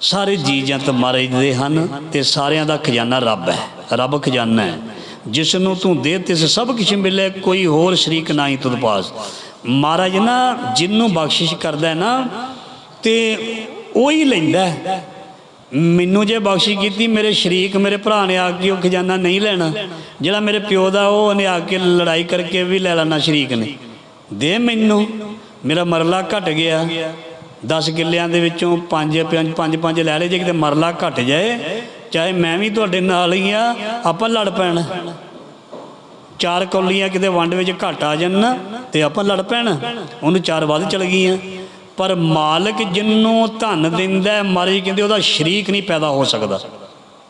ਸਾਰੇ ਜੀ ਜੰਤ ਮਹਾਰਾਜ ਦੇ ਹਨ, ਤੇ ਸਾਰਿਆਂ ਦਾ ਖਜ਼ਾਨਾ ਰੱਬ ਹੈ, ਰੱਬ ਖਜ਼ਾਨਾ ਹੈ। ਜਿਸ ਨੂੰ ਤੂੰ ਦੇ, ਤਿਸ ਸਭ ਕੁਝ ਮਿਲੇ ਕੋਈ ਹੋਰ ਸ਼ਰੀਕ ਨਹੀਂ ਤੁਧ ਪਾਸ। ਮਹਾਰਾਜ ਨਾ ਜਿੰਨੂੰ ਬਖਸ਼ਿਸ਼ ਕਰਦਾ ਹੈ ਨਾ, ਤੇ ਉਹ ਹੀ। ਲੈਂਦਾ ਮੈਨੂੰ ਜੇ ਬਖਸ਼ਿਸ਼ ਕੀਤੀ, ਮੇਰੇ ਸ਼ਰੀਕ ਮੇਰੇ ਭਰਾ ਨੇ ਆ ਕੇ ਉਹ ਖਜ਼ਾਨਾ ਨਹੀਂ ਲੈਣਾ। ਜਿਹੜਾ ਮੇਰੇ ਪਿਓ ਦਾ, ਉਹ ਉਹਨੇ ਆ ਕੇ ਲੜਾਈ ਕਰਕੇ ਵੀ ਲੈ ਲੈਣਾ ਸ਼ਰੀਕ ਨੇ। ਦੇ ਮੈਨੂੰ, ਮੇਰਾ ਮਰਲਾ ਘਟ ਗਿਆ। 10 ਕਿੱਲਿਆਂ ਦੇ ਵਿੱਚੋਂ 5 5 5 5 ਲੈ ਲਏ, ਜੇ ਕਿਤੇ ਮਰਲਾ ਘਟ ਜਾਏ, ਚਾਹੇ ਮੈਂ ਵੀ ਤੁਹਾਡੇ ਨਾਲ ਹੀ ਆ, ਆਪਾਂ ਲੜ ਪੈਣਾ। ਚਾਰ ਕੌਲੀਆਂ ਕਿਤੇ ਵੰਡ ਵਿੱਚ ਘਟ ਆ ਜਾਣ ਨਾ। ਤੇ ਆਪਾਂ ਲੜ ਪੈਣ। ਉਹਨੂੰ ਚਾਰ ਵੱਧ ਚਲ ਗਈਆਂ। ਪਰ ਮਾਲਕ ਜਿੰਨੂੰ ਧਨ ਦਿੰਦਾ ਹੈ, ਮਹਾਰਾਜ ਕਹਿੰਦੇ ਉਹਦਾ ਸ਼ਰੀਕ ਨਹੀਂ ਪੈਦਾ ਹੋ ਸਕਦਾ।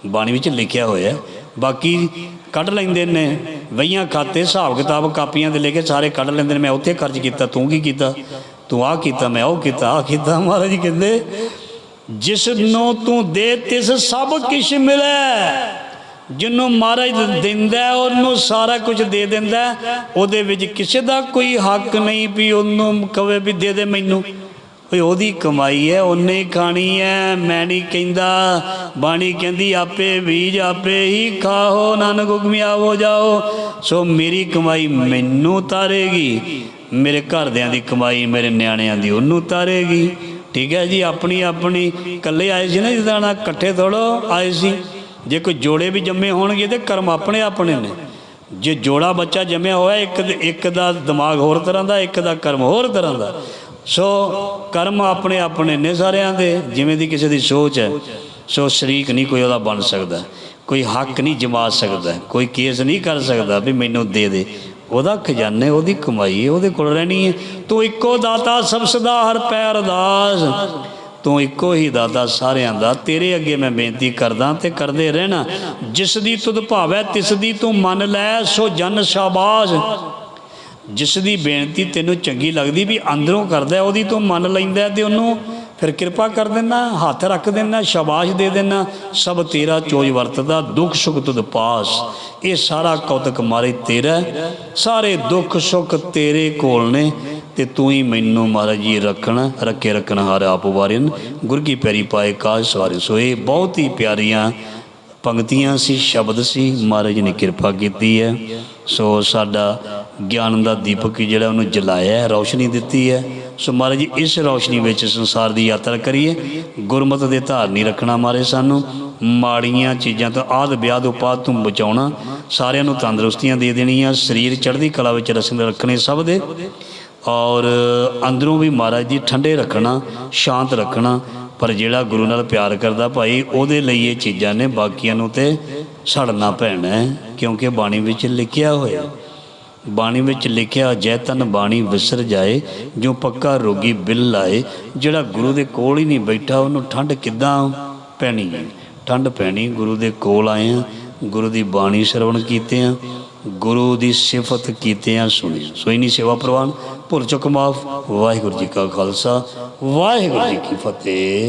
ਬਾਣੀ ਵਿੱਚ ਲਿਖਿਆ ਹੋਇਆ ਬਾਕੀ ਕੱਢ ਲੈਂਦੇ ਨੇ। ਵਈਆਂ ਖਾਤੇ ਹਿਸਾਬ ਕਿਤਾਬ ਕਾਪੀਆਂ ਦੇ ਲੈ ਕੇ ਸਾਰੇ ਕੱਢ ਲੈਂਦੇ ਨੇ। ਮੈਂ ਉੱਥੇ ਖਰਚ ਕੀਤਾ ਤੂੰ ਕੀ ਕੀਤਾ? ਤੂੰ ਆਹ ਕੀਤਾ ਮੈਂ ਉਹ ਕੀਤਾ ਆਹ ਕੀਤਾ। ਮਹਾਰਾਜ ਜੀ ਕਹਿੰਦੇ ਜਿਸ ਨੂੰ ਤੂੰ ਦੇ ਤਿਸ ਸਭ ਕੁਛ ਮਿਲੇ। ਜਿਹਨੂੰ ਮਹਾਰਾਜ ਦਿੰਦਾ ਉਹਨੂੰ ਸਾਰਾ ਕੁਝ ਦੇ ਦਿੰਦਾ ਉਹਦੇ ਵਿੱਚ ਕਿਸੇ ਦਾ ਕੋਈ ਹੱਕ ਨਹੀਂ ਵੀ ਉਹਨੂੰ ਕਵੇ ਵੀ ਦੇ ਦੇ ਮੈਨੂੰ। ਓਏ, ਉਹਦੀ ਕਮਾਈ ਹੈ, ਉਹਨੇ ਹੀ ਖਾਣੀ ਹੈ, ਮੈਂ ਨਹੀਂ ਕਹਿੰਦਾ। ਬਾਣੀ ਕਹਿੰਦੀ, ਆਪੇ ਬੀਜ ਆਪੇ ਹੀ ਖਾਓ, ਨਾਨਕ ਹੁਕਮੀ ਹੋ ਜਾਓ। ਸੋ ਮੇਰੀ ਕਮਾਈ ਮੈਨੂੰ ਤਾਰੇਗੀ, ਮੇਰੇ ਘਰਦਿਆਂ ਦੀ ਕਮਾਈ, ਮੇਰੇ ਨਿਆਣਿਆਂ ਦੀ ਉਹਨੂੰ ਤਾਰੇਗੀ। ਠੀਕ ਹੈ ਜੀ, ਆਪਣੀ ਆਪਣੀ, ਇਕੱਲੇ ਆਏ ਸੀ ਨਾ ਜਿੱਦਾਂ ਨਾ ਇਕੱਠੇ ਥੋੜੋ ਆਏ ਸੀ। ਜੇ ਕੋਈ ਜੋੜੇ ਵੀ ਜੰਮੇ ਹੋਣਗੇ ਤੇ ਕਰਮ ਆਪਣੇ ਆਪਣੇ ਨੇ। ਜੇ ਜੋੜਾ ਬੱਚਾ ਜੰਮਿਆ ਹੋਇਆ ਇੱਕ ਇੱਕ ਦਾ ਦਿਮਾਗ ਹੋਰ ਤਰ੍ਹਾਂ ਦਾ ਇੱਕ ਦਾ ਕਰਮ ਹੋਰ ਤਰ੍ਹਾਂ ਦਾ। ਸੋ ਕਰਮ ਆਪਣੇ ਆਪਣੇ ਨੇ ਸਾਰਿਆਂ ਦੇ ਜਿਵੇਂ ਦੀ ਕਿਸੇ ਦੀ ਸੋਚ ਹੈ। ਸੋ ਸ਼ਰੀਕ ਨਹੀਂ ਕੋਈ ਉਹਦਾ ਬਣ ਸਕਦਾ। ਕੋਈ ਹੱਕ ਨਹੀਂ ਜਮਾ ਸਕਦਾ। ਕੋਈ ਕੇਸ ਨਹੀਂ ਕਰ ਸਕਦਾ ਵੀ ਮੈਨੂੰ ਦੇ ਦੇ। ਉਹਦਾ ਖਜ਼ਾਨੇ ਉਹਦੀ ਕਮਾਈ ਹੈ, ਉਹਦੇ ਕੋਲ ਰਹਿਣੀ ਹੈ। ਤੂੰ ਇੱਕੋ ਦਾਤਾ ਸਬਸਦਾ ਹਰ ਪੈ ਅਰਦਾਸ। ਤੂੰ ਇੱਕੋ ਹੀ ਦਾਦਾ ਸਾਰਿਆਂ ਦਾ, ਤੇਰੇ ਅੱਗੇ ਮੈਂ ਬੇਨਤੀ ਕਰਦਾ ਤੇ ਕਰਦੇ ਰਹਿਣਾ। ਜਿਸ ਦੀ ਤੁਧ ਭਾਵੈ ਤਿਸ ਦੀ ਤੂੰ ਮੰਨ ਲੈ, ਸੋ ਜਨ ਸ਼ਾਬਾਸ਼। ਜਿਸ ਦੀ ਬੇਨਤੀ ਤੈਨੂੰ ਚੰਗੀ ਲੱਗਦੀ ਵੀ ਅੰਦਰੋਂ ਕਰਦਾ, ਉਹਦੀ ਤੂੰ ਮੰਨ ਲੈਂਦਾ ਹੈ ਤੇ ਉਹਨੂੰ ਫਿਰ ਕਿਰਪਾ ਕਰ ਦਿੰਦਾ, ਹੱਥ ਰੱਖ ਦਿੰਦਾ, ਸ਼ਾਬਾਸ਼ ਦੇ ਦਿੰਦਾ। ਸਭ ਤੇਰਾ ਚੋਜ ਵਰਤਦਾ, ਦੁੱਖ ਸੁਖ ਤੁਧ ਪਾਸ। ਇਹ ਸਾਰਾ ਕੌਤਕ ਮਾਰੇ ਤੇਰਾ, ਸਾਰੇ ਦੁੱਖ ਸੁਖ ਤੇਰੇ ਕੋਲ ਨੇ। ਤੇ ਤੂੰ ਹੀ ਮੈਨੂੰ ਮਹਾਰਾਜ ਜੀ ਰੱਖਣ, ਰੱਖੇ ਰੱਖਣ ਹਾਰ ਆਪ ਵਾਰਿਨ। ਗੁਰ ਕੀ ਪੈਰੀ ਪਾਏ ਕਾਜ ਸਵਾਰੇ ਸੋ ਇਹ ਬਹੁਤ ਹੀ ਪਿਆਰੀਆਂ ਪੰਕਤੀਆਂ ਸੀ, ਸ਼ਬਦ ਸੀ। ਮਹਾਰਾਜ ਨੇ ਕਿਰਪਾ ਕੀਤੀ ਹੈ। ਸੋ ਸਾਡਾ ਗਿਆਨ ਦਾ ਦੀਪਕ ਜਿਹੜਾ ਉਹਨੂੰ ਜਲਾਇਆ ਹੈ, ਰੌਸ਼ਨੀ ਦਿੱਤੀ ਹੈ। ਸੋ ਮਹਾਰਾਜ ਜੀ, ਇਸ ਰੌਸ਼ਨੀ ਵਿੱਚ ਸੰਸਾਰ ਦੀ ਯਾਤਰਾ ਕਰੀਏ। ਗੁਰਮਤ ਦੇ ਧਾਰਨੀ ਰੱਖਣਾ ਮਾਰੇ ਸਾਨੂੰ। ਮਾੜੀਆਂ ਚੀਜ਼ਾਂ ਤੋਂ ਆਦ ਵਿਆਦ ਉਪਾਦ ਤੋਂ ਬਚਾਉਣਾ। ਸਾਰਿਆਂ ਨੂੰ ਤੰਦਰੁਸਤੀਆਂ ਦੇ ਦੇਣੀਆਂ। ਸਰੀਰ ਚੜ੍ਹਦੀ ਕਲਾ ਵਿੱਚ ਰਸਮ ਰੱਖਣੇ ਸਭ ਦੇ। ਔਰ ਅੰਦਰੋਂ ਵੀ ਮਹਾਰਾਜ ਜੀ ਠੰਡੇ ਰੱਖਣਾ, ਸ਼ਾਂਤ ਰੱਖਣਾ, ਪਰ ਜਿਹੜਾ ਗੁਰੂ ਨਾਲ ਪਿਆਰ ਕਰਦਾ ਭਾਈ, ਉਹਦੇ ਲਈ ਇਹ ਚੀਜ਼ਾਂ ਨੇ ਬਾਕੀਆਂ ਨੂੰ ਤੇ ਸੜਨਾ ਪੈਣਾ ਹੈ, ਕਿਉਂਕਿ ਬਾਣੀ ਵਿੱਚ ਲਿਖਿਆ ਹੋਇਆ ਬਾਣੀ ਵਿੱਚ ਲਿਖਿਆ, ਜੈ ਤਨ ਬਾਣੀ ਵਿਸਰ ਜਾਏ, ਜੋ ਪੱਕਾ ਰੋਗੀ ਬਿਲ ਲਾਏ, ਜਿਹੜਾ ਗੁਰੂ ਦੇ ਕੋਲ ਹੀ ਨਹੀਂ ਬੈਠਾ, ਉਹਨੂੰ ਠੰਡ ਕਿੱਦਾਂ ਪੈਣੀ ਹੈ? ਠੰਡ ਪੈਣੀ, ਗੁਰੂ ਦੇ ਕੋਲ ਆਏ ਆ ਗੁਰੂ ਦੀ ਬਾਣੀ ਸ਼ਰਵਣ ਕੀਤੇ ਆ, ਗੁਰੂ ਦੀ ਸਿਫਤ ਕੀਤੇ ਆ ਸੁਣੀ। ਸੋਈ ਨਹੀਂ ਸੇਵਾ ਪ੍ਰਵਾਨ, ਭੁੱਲ ਚੁੱਕ ਮਾਫ। ਵਾਹਿਗੁਰੂ ਜੀ ਕਾ ਖਾਲਸਾ, ਵਾਹਿਗੁਰੂ ਜੀ ਕੀ ਫਤਿਹ।